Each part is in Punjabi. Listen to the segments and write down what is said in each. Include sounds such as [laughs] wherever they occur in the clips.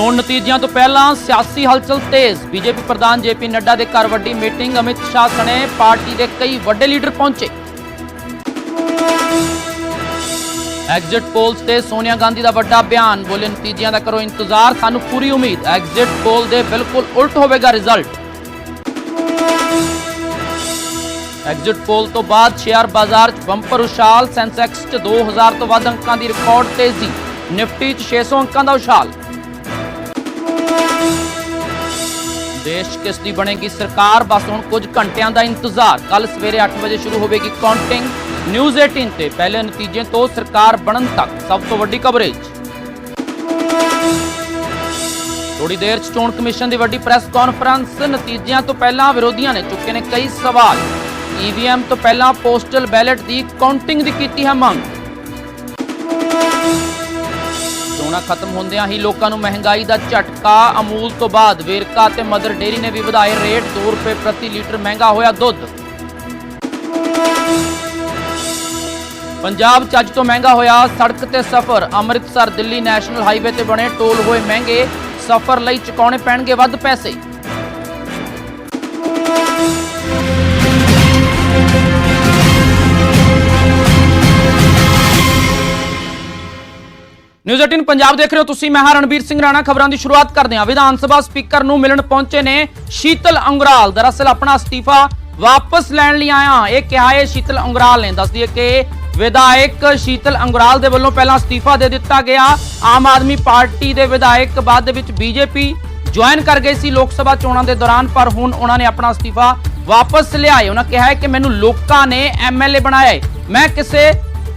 ਚੋਣ ਨਤੀਜਿਆਂ ਤੋਂ ਪਹਿਲਾਂ ਸਿਆਸੀ ਹਲਚਲ ਤੇਜ਼। ਬੀਜੇਪੀ ਪ੍ਰਧਾਨ ਜੇਪੀ ਨੱਡਾ ਦੇ ਘਰ ਵੱਡੀ ਮੀਟਿੰਗ, ਅਮਿਤ ਸ਼ਾਹ ਸਣੇ ਪਾਰਟੀ ਦੇ ਕਈ ਵੱਡੇ ਲੀਡਰ ਪਹੁੰਚੇ। ਐਗਜ਼ਿਟ ਪੋਲਸ ਤੇ ਸੋਨੀਆ ਗਾਂਧੀ ਦਾ ਵੱਡਾ ਬਿਆਨ, ਬੋਲੇ ਨਤੀਜਿਆਂ ਦਾ ਕਰੋ ਇੰਤਜ਼ਾਰ, ਸਾਨੂੰ ਪੂਰੀ ਉਮੀਦ, ਐਗਜ਼ਿਟ ਪੋਲ ਦੇ ਬਿਲਕੁਲ ਉਲਟ ਹੋਵੇਗਾ ਰਿਜ਼ਲਟ। ਐਗਜ਼ਿਟ ਪੋਲ ਤੋਂ ਬਾਅਦ ਸ਼ੇਅਰ ਬਾਜ਼ਾਰ 'ਚ ਬੰਪਰ ਉਛਾਲ, ਸੈਂਸੈਕਸ 'ਚ 2000 ਤੋਂ ਵੱਧ ਅੰਕਾਂ ਦੀ ਰਿਕਾਰਡ ਤੇਜ਼ੀ, ਨਿਫਟੀ 'ਚ 600 ਅੰਕਾਂ ਦਾ ਉਛਾਲ। ਦੇਸ਼ ਕਿਸ ਦੀ ਬਣੇਗੀ ਸਰਕਾਰ? ਬਸ ਹੁਣ ਕੁਝ ਘੰਟਿਆਂ ਦਾ ਇੰਤਜ਼ਾਰ। ਕੱਲ ਸਵੇਰੇ 8 ਵਜੇ ਸ਼ੁਰੂ ਹੋਵੇਗੀ ਕਾਊਂਟਿੰਗ ਨਿਊਜ਼ 18 ਤੇ। ਪਹਿਲੇ ਨਤੀਜੇ ਤੋਂ ਸਰਕਾਰ ਬਣਨ ਤੱਕ। ਸਭ ਤੋਂ ਵੱਡੀ ਕਵਰੇਜ ਥੋੜੀ ਦੇਰ ਚ ਚੋਣ ਕਮਿਸ਼ਨ ਦੀ ਵੱਡੀ ਪ੍ਰੈਸ ਕਾਨਫਰੰਸ ਨਤੀਜਿਆਂ ਤੋਂ ਪਹਿਲਾਂ ਵਿਰੋਧੀਆਂ ਨੇ ਚੁੱਕੇ ਨੇ ਕਈ ਸਵਾਲ। ਈਵੀਐਮ ਤੋਂ ਪਹਿਲਾਂ ਪੋਸਟਲ ਬੈਲਟ ਦੀ ਕਾਊਂਟਿੰਗ ਦੀ ਕੀਤੀ ਹੈ ਮੰਗ। ਚੋਣਾਂ ਖਤਮ ਹੁੰਦਿਆਂ ਹੀ ਲੋਕਾਂ ਨੂੰ ਮਹਿੰਗਾਈ ਦਾ ਝਟਕਾ, ਅਮੂਲ ਤੋਂ ਬਾਅਦ ਵੇਰਕਾ ਤੇ ਮਦਰ ਡੇਰੀ ਨੇ ਵੀ ਵਧਾਏ ਰੇਟ 2 ਰੁਪਏ ਪ੍ਰਤੀ ਲੀਟਰ ਮਹਿੰਗਾ ਹੋਇਆ ਦੁੱਧ। ਪੰਜਾਬ ਚ ਅੱਜ ਤੋਂ ਮਹਿੰਗਾ ਹੋਇਆ ਸੜਕ ਤੇ ਸਫ਼ਰ, ਅੰਮ੍ਰਿਤਸਰ, ਦਿੱਲੀ ਨੈਸ਼ਨਲ ਹਾਈਵੇ ਤੇ ਬਣੇ ਟੋਲ ਹੋਏ ਮਹਿੰਗੇ, ਸਫ਼ਰ ਲਈ ਚੁਕਾਉਣੇ ਪੈਣਗੇ ਵੱਧ ਪੈਸੇ। ਨਿਊਜ਼ 18 ਪੰਜਾਬ ਦੇਖ ਰਹੇ ਹੋ ਤੁਸੀਂ। ਮੈਂ ਹਾਂ ਰਣਬੀਰ ਸਿੰਘ ਰਾਣਾ। ਖਬਰਾਂ ਦੀ ਸ਼ੁਰੂਆਤ ਕਰਦੇ ਹਾਂ। ਵਿਧਾਨ ਸਭਾ ਸਪੀਕਰ ਨੂੰ ਮਿਲਣ ਪਹੁੰਚੇ ਨੇ ਸ਼ੀਤਲ ਅੰਗਰਾਲ। ਦਰਅਸਲ ਆਪਣਾ ਅਸਤੀਫਾ ਵਾਪਸ ਲੈਣ ਲਈ ਆਇਆ ਇਹ ਕਿਹਾ ਹੈ ਸ਼ੀਤਲ ਅੰਗਰਾਲ ਨੇ। ਦੱਸਦੀ ਹੈ ਕਿ ਵਿਧਾਇਕ ਸ਼ੀਤਲ ਅੰਗਰਾਲ ਦੇ ਵੱਲੋਂ ਪਹਿਲਾਂ ਅਸਤੀਫਾ ਦੇ ਦਿੱਤਾ ਗਿਆ। ਆਮ ਆਦਮੀ ਪਾਰਟੀ ਦੇ ਵਿਧਾਇਕ ਬਾਅਦ ਦੇ ਵਿੱਚ ਬੀਜੇਪੀ ਜੁਆਇਨ ਕਰ ਗਏ ਸੀ ਲੋਕ ਸਭਾ ਚੋਣਾਂ ਦੇ ਦੌਰਾਨ, ਪਰ ਹੁਣ ਉਹਨਾਂ ਨੇ ਆਪਣਾ ਅਸਤੀਫਾ ਵਾਪਸ ਲਿਆਏ ਉਹਨਾਂ ਕਿਹਾ ਹੈ ਕਿ ਮੈਨੂੰ ਲੋਕਾਂ ਨੇ ਐਮਐਲਏ ਬਣਾਇਆ ਮੈਂ ਕਿਸੇ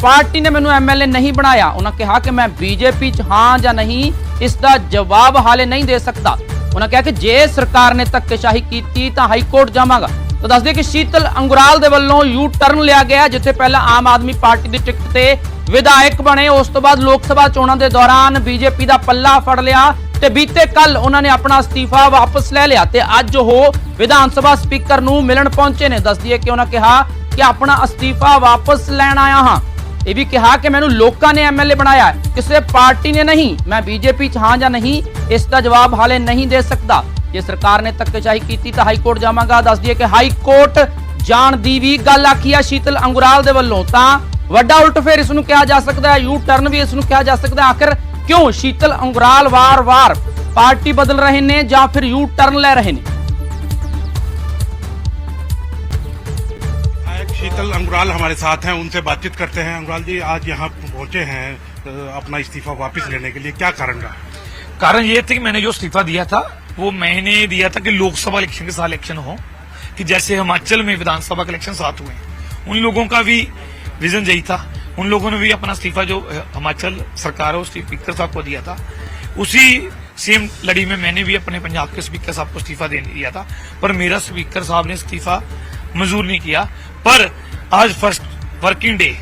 ਪਾਰਟੀ ਨੇ ਮੈਨੂੰ ਐਮਐਲਏ ਨਹੀਂ ਬਣਾਇਆ। ਉਹਨਾਂ ਕਿਹਾ ਕਿ ਮੈਂ ਬੀਜੇਪੀ ਚ ਹਾਂ ਜਾਂ ਨਹੀਂ, ਇਸ ਦਾ ਜਵਾਬ ਹਾਲੇ ਨਹੀਂ ਦੇ ਸਕਦਾ। ਉਹਨਾਂ ਕਿਹਾ ਕਿ ਜੇ ਸਰਕਾਰ ਨੇ ਧੱਕੇਸ਼ਾਹੀ ਕੀਤੀ ਤਾਂ ਹਾਈ ਕੋਰਟ ਜਾਵਾਂਗਾ। ਤਾਂ ਦੱਸਦੇ ਕਿ ਸ਼ੀਤਲ ਅੰਗੁਰਾਲ ਦੇ ਵੱਲੋਂ ਯੂ ਟਰਨ ਲਿਆ ਗਿਆ, ਜਿੱਥੇ ਪਹਿਲਾਂ ਆਮ ਆਦਮੀ ਪਾਰਟੀ ਦੀ ਟਿਕਟ ਤੇ ਵਿਧਾਇਕ ਬਣੇ। ਉਸ ਤੋਂ ਬਾਅਦ ਲੋਕ ਸਭਾ ਚੋਣਾਂ ਦੇ ਦੌਰਾਨ ਬੀਜੇਪੀ ਦਾ ਪੱਲਾ ਫੜ ਲਿਆ ਤੇ ਬੀਤੇ ਕੱਲ ਉਹਨਾਂ ਨੇ ਆਪਣਾ ਅਸਤੀਫਾ ਵਾਪਸ ਲੈ ਲਿਆ ਤੇ ਅੱਜ ਉਹ ਵਿਧਾਨ ਸਭਾ ਸਪੀਕਰ ਨੂੰ ਮਿਲਣ ਪਹੁੰਚੇ ਨੇ। ਦੱਸਦੀ ਹੈ ਕਿ ਉਹਨਾਂ ਕਿਹਾ ਕਿ ਆਪਣਾ ਅਸਤੀਫਾ ਵਾਪਸ ਲੈਣ ਆਇਆ ਹਾਂ। ਇਹ ਵੀ ਕਿਹਾ ਕਿ ਮੈਨੂੰ ਲੋਕਾਂ ਨੇ ਐਮਐਲਏ ਬਣਾਇਆ ਕਿਸੇ ਪਾਰਟੀ ਨੇ ਨਹੀਂ। ਮੈਂ ਬੀਜੇਪੀ ਚ ਹਾਂ ਜਾਂ ਨਹੀਂ, ਇਸ ਦਾ ਜਵਾਬ ਹਾਲੇ ਨਹੀਂ ਦੇ ਸਕਦਾ। ਜੇ ਸਰਕਾਰ ਨੇ ਧੱਕੇਸ਼ਾਹੀ ਕੀਤੀ ਤਾਂ ਹਾਈ ਕੋਰਟ ਜਾਵਾਂਗਾ। ਦੱਸਦੀ ਹੈ ਕਿ ਹਾਈ ਕੋਰਟ ਜਾਣ ਦੀ ਵੀ ਗੱਲ ਆਖੀ ਆ ਸ਼ੀਤਲ ਅੰਗੁਰਾਲ ਦੇ ਵੱਲੋਂ। ਤਾਂ ਵੱਡਾ ਉਲਟ ਫੇਰ ਇਸ ਨੂੰ ਕਿਹਾ ਜਾ ਸਕਦਾ ਹੈ। ਯੂ ਟਰਨ ਵੀ ਇਸ ਨੂੰ ਕਿਹਾ ਜਾ ਸਕਦਾ ਹੈ। ਆਖਰ ਕਿਉਂ ਸ਼ੀਤਲ ਅੰਗੁਰਾਲ ਵਾਰ-ਵਾਰ ਪਾਰਟੀ ਬਦਲ ਰਹੇ ਨੇ ਜਾਂ ਫਿਰ ਯੂ ਟਰਨ ਲੈ ਰਹੇ ਨੇ? शीतल अंगुराल हमारे साथ हैं, उनसे बातचीत करते हैं। अंगुराल जी, आज यहाँ पहुँचे हैं अपना इस्तीफा वापस लेने के लिए। क्या कारण रहा? कारण ये था कि मैंने जो इस्तीफा दिया था, वो मैंने दिया था कि लोकसभा इलेक्शन के साथ इलेक्शन हो, कि जैसे हिमाचल में विधानसभा के इलेक्शन साथ हुए, उन लोगों का भी विजन यही था। उन लोगों ने भी अपना इस्तीफा जो हिमाचल सरकार है स्पीकर साहब को दिया था। उसी सेम लड़ी में मैंने भी अपने पंजाब के स्पीकर साहब को इस्तीफा दे दिया था, पर मेरा स्पीकर साहब ने इस्तीफा मंजूर नहीं किया। पर आज फ़र्स्ट वर्किंग डे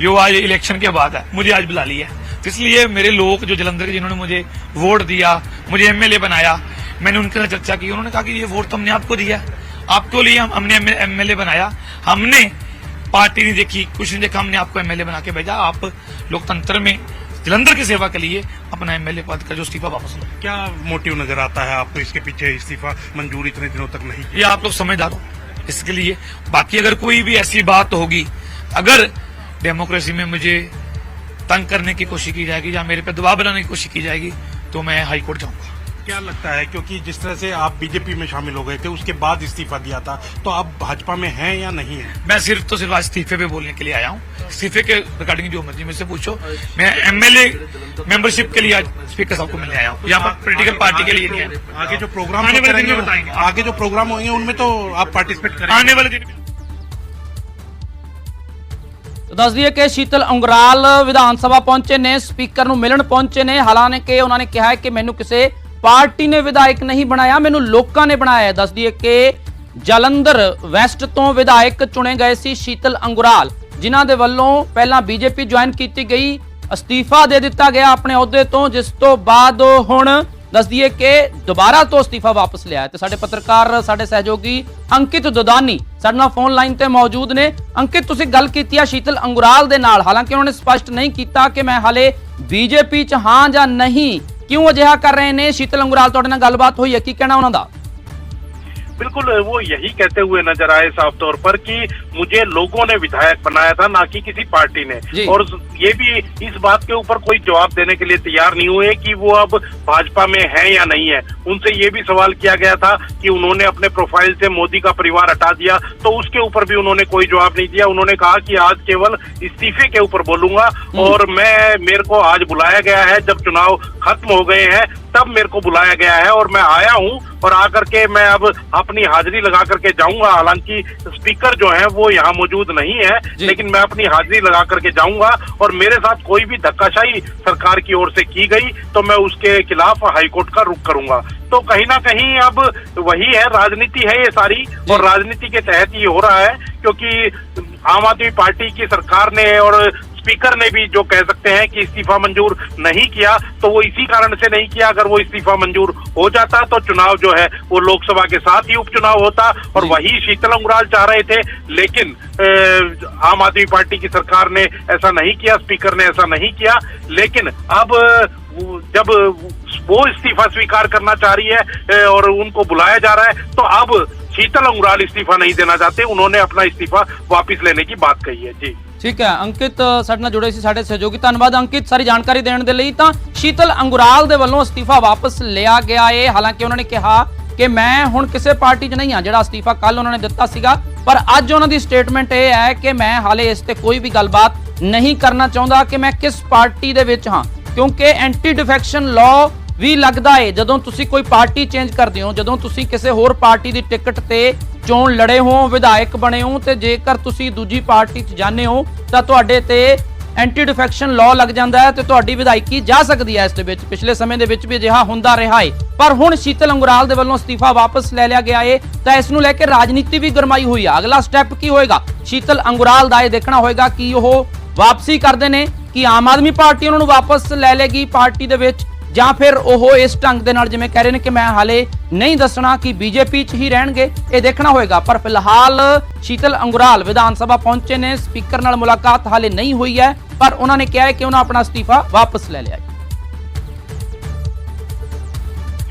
जो आज इलेक्शन के बाद है. मुझे आज बुला लिया तो इसलिए मेरे लोग जो जलंधर के जिन्होंने मुझे वोट दिया मुझे एमएलए बनाया मैंने उनके साथ चर्चा की. उन्होंने कहा कि ये वोट तो हमने आपको दिया आपको लिए हम हमने एमएलए बनाया. हमने पार्टी नहीं देखी कुछ नहीं देखा हमने आपको एमएलए बना के भेजा. आप लोकतंत्र में जलंधर की सेवा के लिए अपना एमएलए पद का जो इस्तीफा वापस लो. क्या मोटिव नज़र आता है आपको इसके पीछे इस्तीफा मंजूर इतने दिनों तक नहीं? ये आप लोग समझदार हो. इसके लिए। बाकी अगर कोई भी ऐसी बात होगी, अगर डेमोक्रेसी में मुझे तंग करने की कोशिश की जाएगी या मेरे पे दबाव बनाने की कोशिश की जाएगी तो मैं हाईकोर्ट जाऊँगा। क्या लगता है क्योंकि जिस तरह से आप बीजेपी में शामिल हो गए थे उसके बाद इस्तीफा दिया था तो आप भाजपा में हैं या नहीं है मैं सिर्फ तो सिर्फ आज इस्तीफे पे बोलने के लिए आया हूँ इस्तीफे के रिगार्डिंग जो मर्जी मुझसे पूछो मैं एमएलए मेंबरशिप के लिए आज स्पीकर साहब को मिलने आया हूँ यहाँ पर पोलिटिकल पार्टी के लिए नहीं आया। आगे जो प्रोग्राम आने होते वाले दिन में रहेंगे, बताएंगे। आगे जो प्रोग्राम होंगे उनमें तो आप पार्टिसिपेट करेंगे आने वाले दिन में ਤਾਂ ਦੱਸ ਦਈਏ ਕਿ ਸ਼ੀਤਲ ਅੰਗਰਾਲ ਵਿਧਾਨ ਸਭਾ ਪਹੁੰਚੇ ਨੇ ਸਪੀਕਰ ਨੂੰ ਮਿਲਣ ਪਹੁੰਚੇ ਨੇ ਹਾਲਾਂਕਿ ਉਹਨਾਂ ਨੇ ਕਿਹਾ ਹੈ ਕਿ ਮੈਨੂੰ ਕਿਸੇ ਪਾਰਟੀ ਨੇ ਵਿਧਾਇਕ ਨਹੀਂ ਬਣਾਇਆ, ਮੈਨੂੰ ਲੋਕਾਂ ਨੇ ਬਣਾਇਆ ਹੈ। ਦੱਸ ਦਈਏ ਕਿ ਜਲੰਧਰ ਵੈਸਟ ਤੋਂ ਵਿਧਾਇਕ ਚੁਣੇ ਗਏ ਸੀ ਸ਼ੀਤਲ ਅੰਗੁਰਾਲ, ਜਿਨ੍ਹਾਂ ਦੇ ਵੱਲੋਂ ਪਹਿਲਾਂ ਬੀਜੇਪੀ ਜੁਆਇਨ ਕੀਤੀ ਗਈ। ਅਸਤੀਫਾ ਦੇ ਦਿੱਤਾ ਗਿਆ ਆਪਣੇ ਅਹੁਦੇ ਤੋਂ, ਜਿਸ ਤੋਂ ਬਾਅਦ ਹੁਣ ਦੱਸ ਦਈਏ ਕਿ ਦੁਬਾਰਾ ਤੋਂ ਅਸਤੀਫਾ ਵਾਪਸ ਲਿਆ ਹੈ। ਤੇ ਸਾਡੇ ਪੱਤਰਕਾਰ, ਸਾਡੇ ਸਹਿਯੋਗੀ ਅੰਕਿਤ ਦੁਦਾਨੀ ਸਾਡੇ ਨਾਲ ਫੋਨ ਲਾਈਨ ਤੇ ਮੌਜੂਦ ਨੇ। ਅੰਕਿਤ, ਤੁਸੀਂ ਗੱਲ ਕੀਤੀ ਆ ਸ਼ੀਤਲ ਅੰਗੁਰਾਲ ਦੇ ਨਾਲ। ਹਾਲਾਂਕਿ ਉਹਨਾਂ ਨੇ ਸਪਸ਼ਟ ਨਹੀਂ ਕੀਤਾ ਕਿ ਮੈਂ ਹਾਲੇ ਬੀਜੇਪੀ ਚ ਹਾਂ ਜਾਂ ਨਹੀਂ। ਕਿਉਂ ਅਜਿਹਾ ਕਰ ਰਹੇ ਨੇ? ਸ਼ੀਤਲ ਅੰਗੁਰਾਲ ਤੁਹਾਡੇ ਨਾਲ ਗੱਲਬਾਤ ਹੋਈ ਹੈ, ਕੀ ਕਹਿਣਾ ਉਹਨਾਂ ਦਾ? बिल्कुल वो यही कहते हुए नज़र आए साफ़ तौर पर कि मुझे लोगों ने विधायक बनाया था ना कि किसी पार्टी ने। और ये भी इस बात के ऊपर कोई जवाब देने के लिए तैयार नहीं हुए कि वो अब भाजपा में है या नहीं है। उनसे ये भी सवाल किया गया था कि उन्होंने अपने प्रोफ़ाइल से मोदी का परिवार हटा दिया तो उसके ऊपर भी उन्होंने कोई जवाब नहीं दिया। उन्होंने कहा कि आज केवल इस्तीफे के ऊपर बोलूँगा और मैं मेरे को आज बुलाया गया है जब चुनाव खत्म हो गए हैं तब मेरे को बुलाया गया है और मैं आया हूँ और आकर के मैं अब अपनी हाजिरी लगा करके जाऊँगा। हालाँकि स्पीकर जो है वो यहाँ मौजूद नहीं है लेकिन मैं अपनी हाजिरी लगा करके जाऊँगा और मेरे साथ कोई भी धक्काशाही सरकार की ओर से की गई तो मैं उसके खिलाफ हाईकोर्ट का रुख करूँगा। तो कहीं ना कहीं अब वही है राजनीति है ये सारी और राजनीति के तहत ये हो रहा है क्योंकि आम आदमी पार्टी की सरकार ने और स्पीकर ने भी जो कह सकते हैं कि इस्तीफा मंजूर नहीं किया तो वो इसी कारण से नहीं किया। अगर वो इस्तीफा मंजूर हो जाता तो चुनाव जो है वो लोकसभा के साथ ही उपचुनाव होता और वही शीतल अंगुराल चाह रहे थे। लेकिन आम आदमी पार्टी की सरकार ने ऐसा नहीं किया स्पीकर ने ऐसा नहीं किया। लेकिन अब जब वो इस्तीफा स्वीकार करना चाह रही है और उनको बुलाया जा रहा है तो अब शीतल अंगुराल इस्तीफा नहीं देना चाहते। उन्होंने अपना इस्तीफा वापस लेने की बात कही है। जी। ਠੀਕ ਹੈ, ਅੰਕਿਤ ਸਾਡੇ ਨਾਲ ਜੁੜੇ ਸੀ ਸਾਡੇ ਸਹਿਯੋਗੀ। ਧੰਨਵਾਦ ਅੰਕਿਤ, ਸਾਰੀ ਜਾਣਕਾਰੀ ਦੇਣ ਦੇ ਲਈ ਤਾਂ ਸ਼ੀਤਲ ਅੰਗੁਰਾਲ ਦੇ ਵੱਲੋਂ ਅਸਤੀਫਾ ਵਾਪਸ ਲਿਆ ਗਿਆ ਏ। ਹਾਲਾਂਕਿ ਉਹਨਾਂ ਨੇ ਕਿਹਾ ਕਿ ਮੈਂ ਹੁਣ ਕਿਸੇ ਪਾਰਟੀ 'ਚ ਨਹੀਂ ਹਾਂ, ਜਿਹੜਾ ਅਸਤੀਫਾ ਕੱਲ ਉਹਨਾਂ ਨੇ ਦਿੱਤਾ ਸੀਗਾ। ਪਰ ਅੱਜ ਉਹਨਾਂ ਦੀ ਸਟੇਟਮੈਂਟ ਇਹ ਹੈ ਕਿ ਮੈਂ ਹਾਲੇ ਇਸ ਤੇ ਕੋਈ ਵੀ ਗੱਲਬਾਤ ਨਹੀਂ ਕਰਨਾ ਚਾਹੁੰਦਾ ਕਿ ਮੈਂ ਕਿਸ ਪਾਰਟੀ ਦੇ ਵਿੱਚ ਹਾਂ, ਕਿਉਂਕਿ ਐਂਟੀ ਡਿਫੈਕਸ਼ਨ ਲਾਅ ਵੀ ਲੱਗਦਾ ਏ, ਜਦੋਂ ਤੁਸੀਂ ਕੋਈ ਪਾਰਟੀ ਚੇਂਜ ਕਰਦੇ ਹੋ, ਜਦੋਂ ਤੁਸੀਂ ਕਿਸੇ ਹੋਰ ਪਾਰਟੀ ਦੀ ਟਿਕਟ ਤੇ ਚੋਣ ਲੜੇ ਹੋ, ਵਿਧਾਇਕ ਬਣੇ ਹੋ, ਤੇ ਜੇਕਰ ਤੁਸੀਂ ਦੂਜੀ ਪਾਰਟੀ 'ਚ ਜਾਂਦੇ ਹੋ, ਤਾਂ ਤੁਹਾਡੇ ਤੇ ਐਂਟੀ ਡਿਫੈਕਸ਼ਨ ਲਾਅ ਲੱਗ ਜਾਂਦਾ ਹੈ ਤੇ ਤੁਹਾਡੀ ਵਿਧਾਇਕੀ ਜਾ ਸਕਦੀ ਹੈ ਇਸ ਦੇ ਵਿੱਚ? ਪਿਛਲੇ ਸਮੇਂ ਦੇ ਵਿੱਚ ਵੀ ਅਜਿਹਾ ਹੁੰਦਾ ਰਿਹਾ ਏ। ਪਰ ਹੁਣ ਸ਼ੀਤਲ ਅੰਗੁਰਾਲ ਦੇ ਵੱਲੋਂ ਅਸਤੀਫਾ ਵਾਪਸ ਲੈ ਲਿਆ ਗਿਆ ਏ, ਤਾਂ ਇਸ ਨੂੰ ਲੈ ਕੇ ਰਾਜਨੀਤੀ ਵੀ ਗਰਮਾਈ ਹੋਈ ਆ। ਅਗਲਾ ਸਟੈਪ ਕੀ ਹੋਏਗਾ? ਸ਼ੀਤਲ ਅੰਗੁਰਾਲ ਦਾ ਇਹ ਦੇਖਣਾ ਹੋਏਗਾ ਕਿ ਉਹ ਵਾਪਸੀ ਕਰਦੇ ਨੇ, ਕਿ ਆਮ ਆਦਮੀ ਪਾਰਟੀ ਉਹਨਾਂ ਨੂੰ ਵਾਪਸ ਲੈ ਲੇਗੀ ਪਾਰਟੀ ਦੇ ਵਿੱਚ। ਜਾਂ ਫਿਰ ਉਹ ਇਸ ਢੰਗ ਦੇ ਨਾਲ ਜਿਵੇਂ ਕਹਿ ਰਹੇ ਨੇ ਕਿ ਮੈਂ ਹਾਲੇ ਨਹੀਂ ਦੱਸਣਾ ਕਿ ਬੀਜੇਪੀ 'ਚ ਹੀ ਰਹਿਣਗੇ ਇਹ ਦੇਖਣਾ ਹੋਏਗਾ ਪਰ ਫਿਲਹਾਲ ਸ਼ੀਤਲ ਅੰਗੁਰਾਲ ਵਿਧਾਨ ਸਭਾ ਪਹੁੰਚੇ ਨੇ ਸਪੀਕਰ ਨਾਲ ਮੁਲਾਕਾਤ ਹਾਲੇ ਨਹੀਂ ਹੋਈ ਹੈ ਪਰ ਉਹਨਾਂ ਨੇ ਕਿਹਾ ਹੈ ਕਿ ਉਹਨਾਂ ਆਪਣਾ ਅਸਤੀਫਾ ਵਾਪਸ ਲੈ ਲਿਆ ਹੈ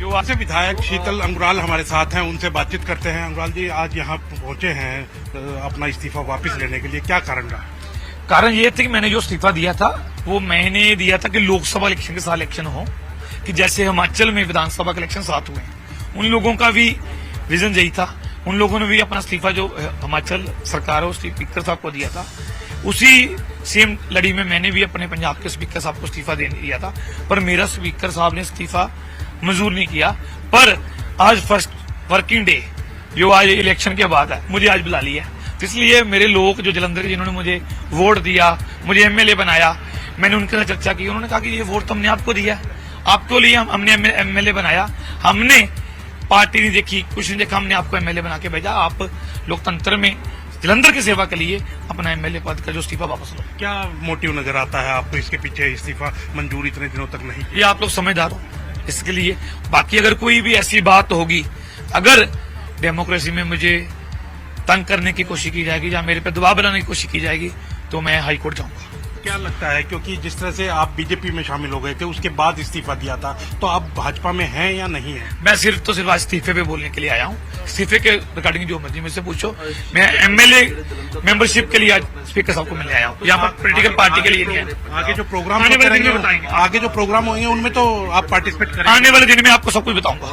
जो आज से विधायक शीतल अंगुराल हमारे साथ हैं उनसे बातचीत करते हैं अंगुराल जी आज यहाँ पहुंचे हैं अ, अपना इस्तीफा वापस लेने के लिए क्या कारण रहा कारण ये था कि मैंने जो इस्तीफा दिया था वो मैंने दिया था कि लोकसभा इलेक्शन के साथ इलेक्शन हो कि जैसे हिमाचल में विधानसभा इलेक्शन साथ हुए हैं, उन लोगों का भी विजन यही था। उन लोगों ने भी अपना इस्तीफा जो हिमाचल सरकार है स्पीकर साहब को दिया था। उसी सेम लड़ी में मैंने भी अपने पंजाब के स्पीकर साहब को इस्तीफा दे दिया था, पर मेरा स्पीकर साहब ने इस्तीफा मंजूर नहीं किया। पर आज फ़र्स्ट वर्किंग डे, जो आज इलेक्शन के बाद है, मुझे आज बुला लिया तो इसलिए मेरे लोग जो जलंधर के, जिन्होंने मुझे वोट दिया, मुझे एमएलए बनाया, मैंने उनके साथ चर्चा की, उन्होंने कहा कि ये वोट तो हमने आपको दिया। आपको लिए हम हमने एमएलए बनाया। हमने पार्टी नहीं देखी कुछ नहीं देखा हमने आपको एमएलए बना के भेजा। आप लोकतंत्र में जलंधर की सेवा के लिए अपना एमएलए पद का जो इस्तीफा वापस लो। क्या मोटिव नज़र आता है आपको इसके पीछे इस्तीफा मंजूर इतने दिनों तक नहीं? ये आप लोग समझदार हो। इसके लिए बाकी अगर कोई भी ऐसी बात होगी अगर डेमोक्रेसी में मुझे तंग करने की कोशिश की जाएगी या मेरे पे दबाव बनाने की कोशिश की जाएगी तो मैं हाईकोर्ट जाऊँगा। क्या लगता है क्योंकि जिस तरह से आप बीजेपी में शामिल हो गए थे उसके बाद इस्तीफा दिया था तो आप भाजपा में हैं या नहीं है मैं सिर्फ तो सिर्फ आज इस्तीफे पे बोलने के लिए आया हूँ इस्तीफे के रिगार्डिंग जो मर्जी मुझसे पूछो मैं एमएलए मेंबरशिप के लिए आज स्पीकर साहब को मिलने आया हूँ यहाँ पर पोलिटिकल पार्टी के लिए नहीं आया आगे जो प्रोग्राम आने होते वाले दिन में रहेंगे, बताएंगे। आगे जो प्रोग्राम होंगे उनमें तो आप पार्टिसिपेट करेंगे आने वाले दिन में आपको सब कुछ बताऊंगा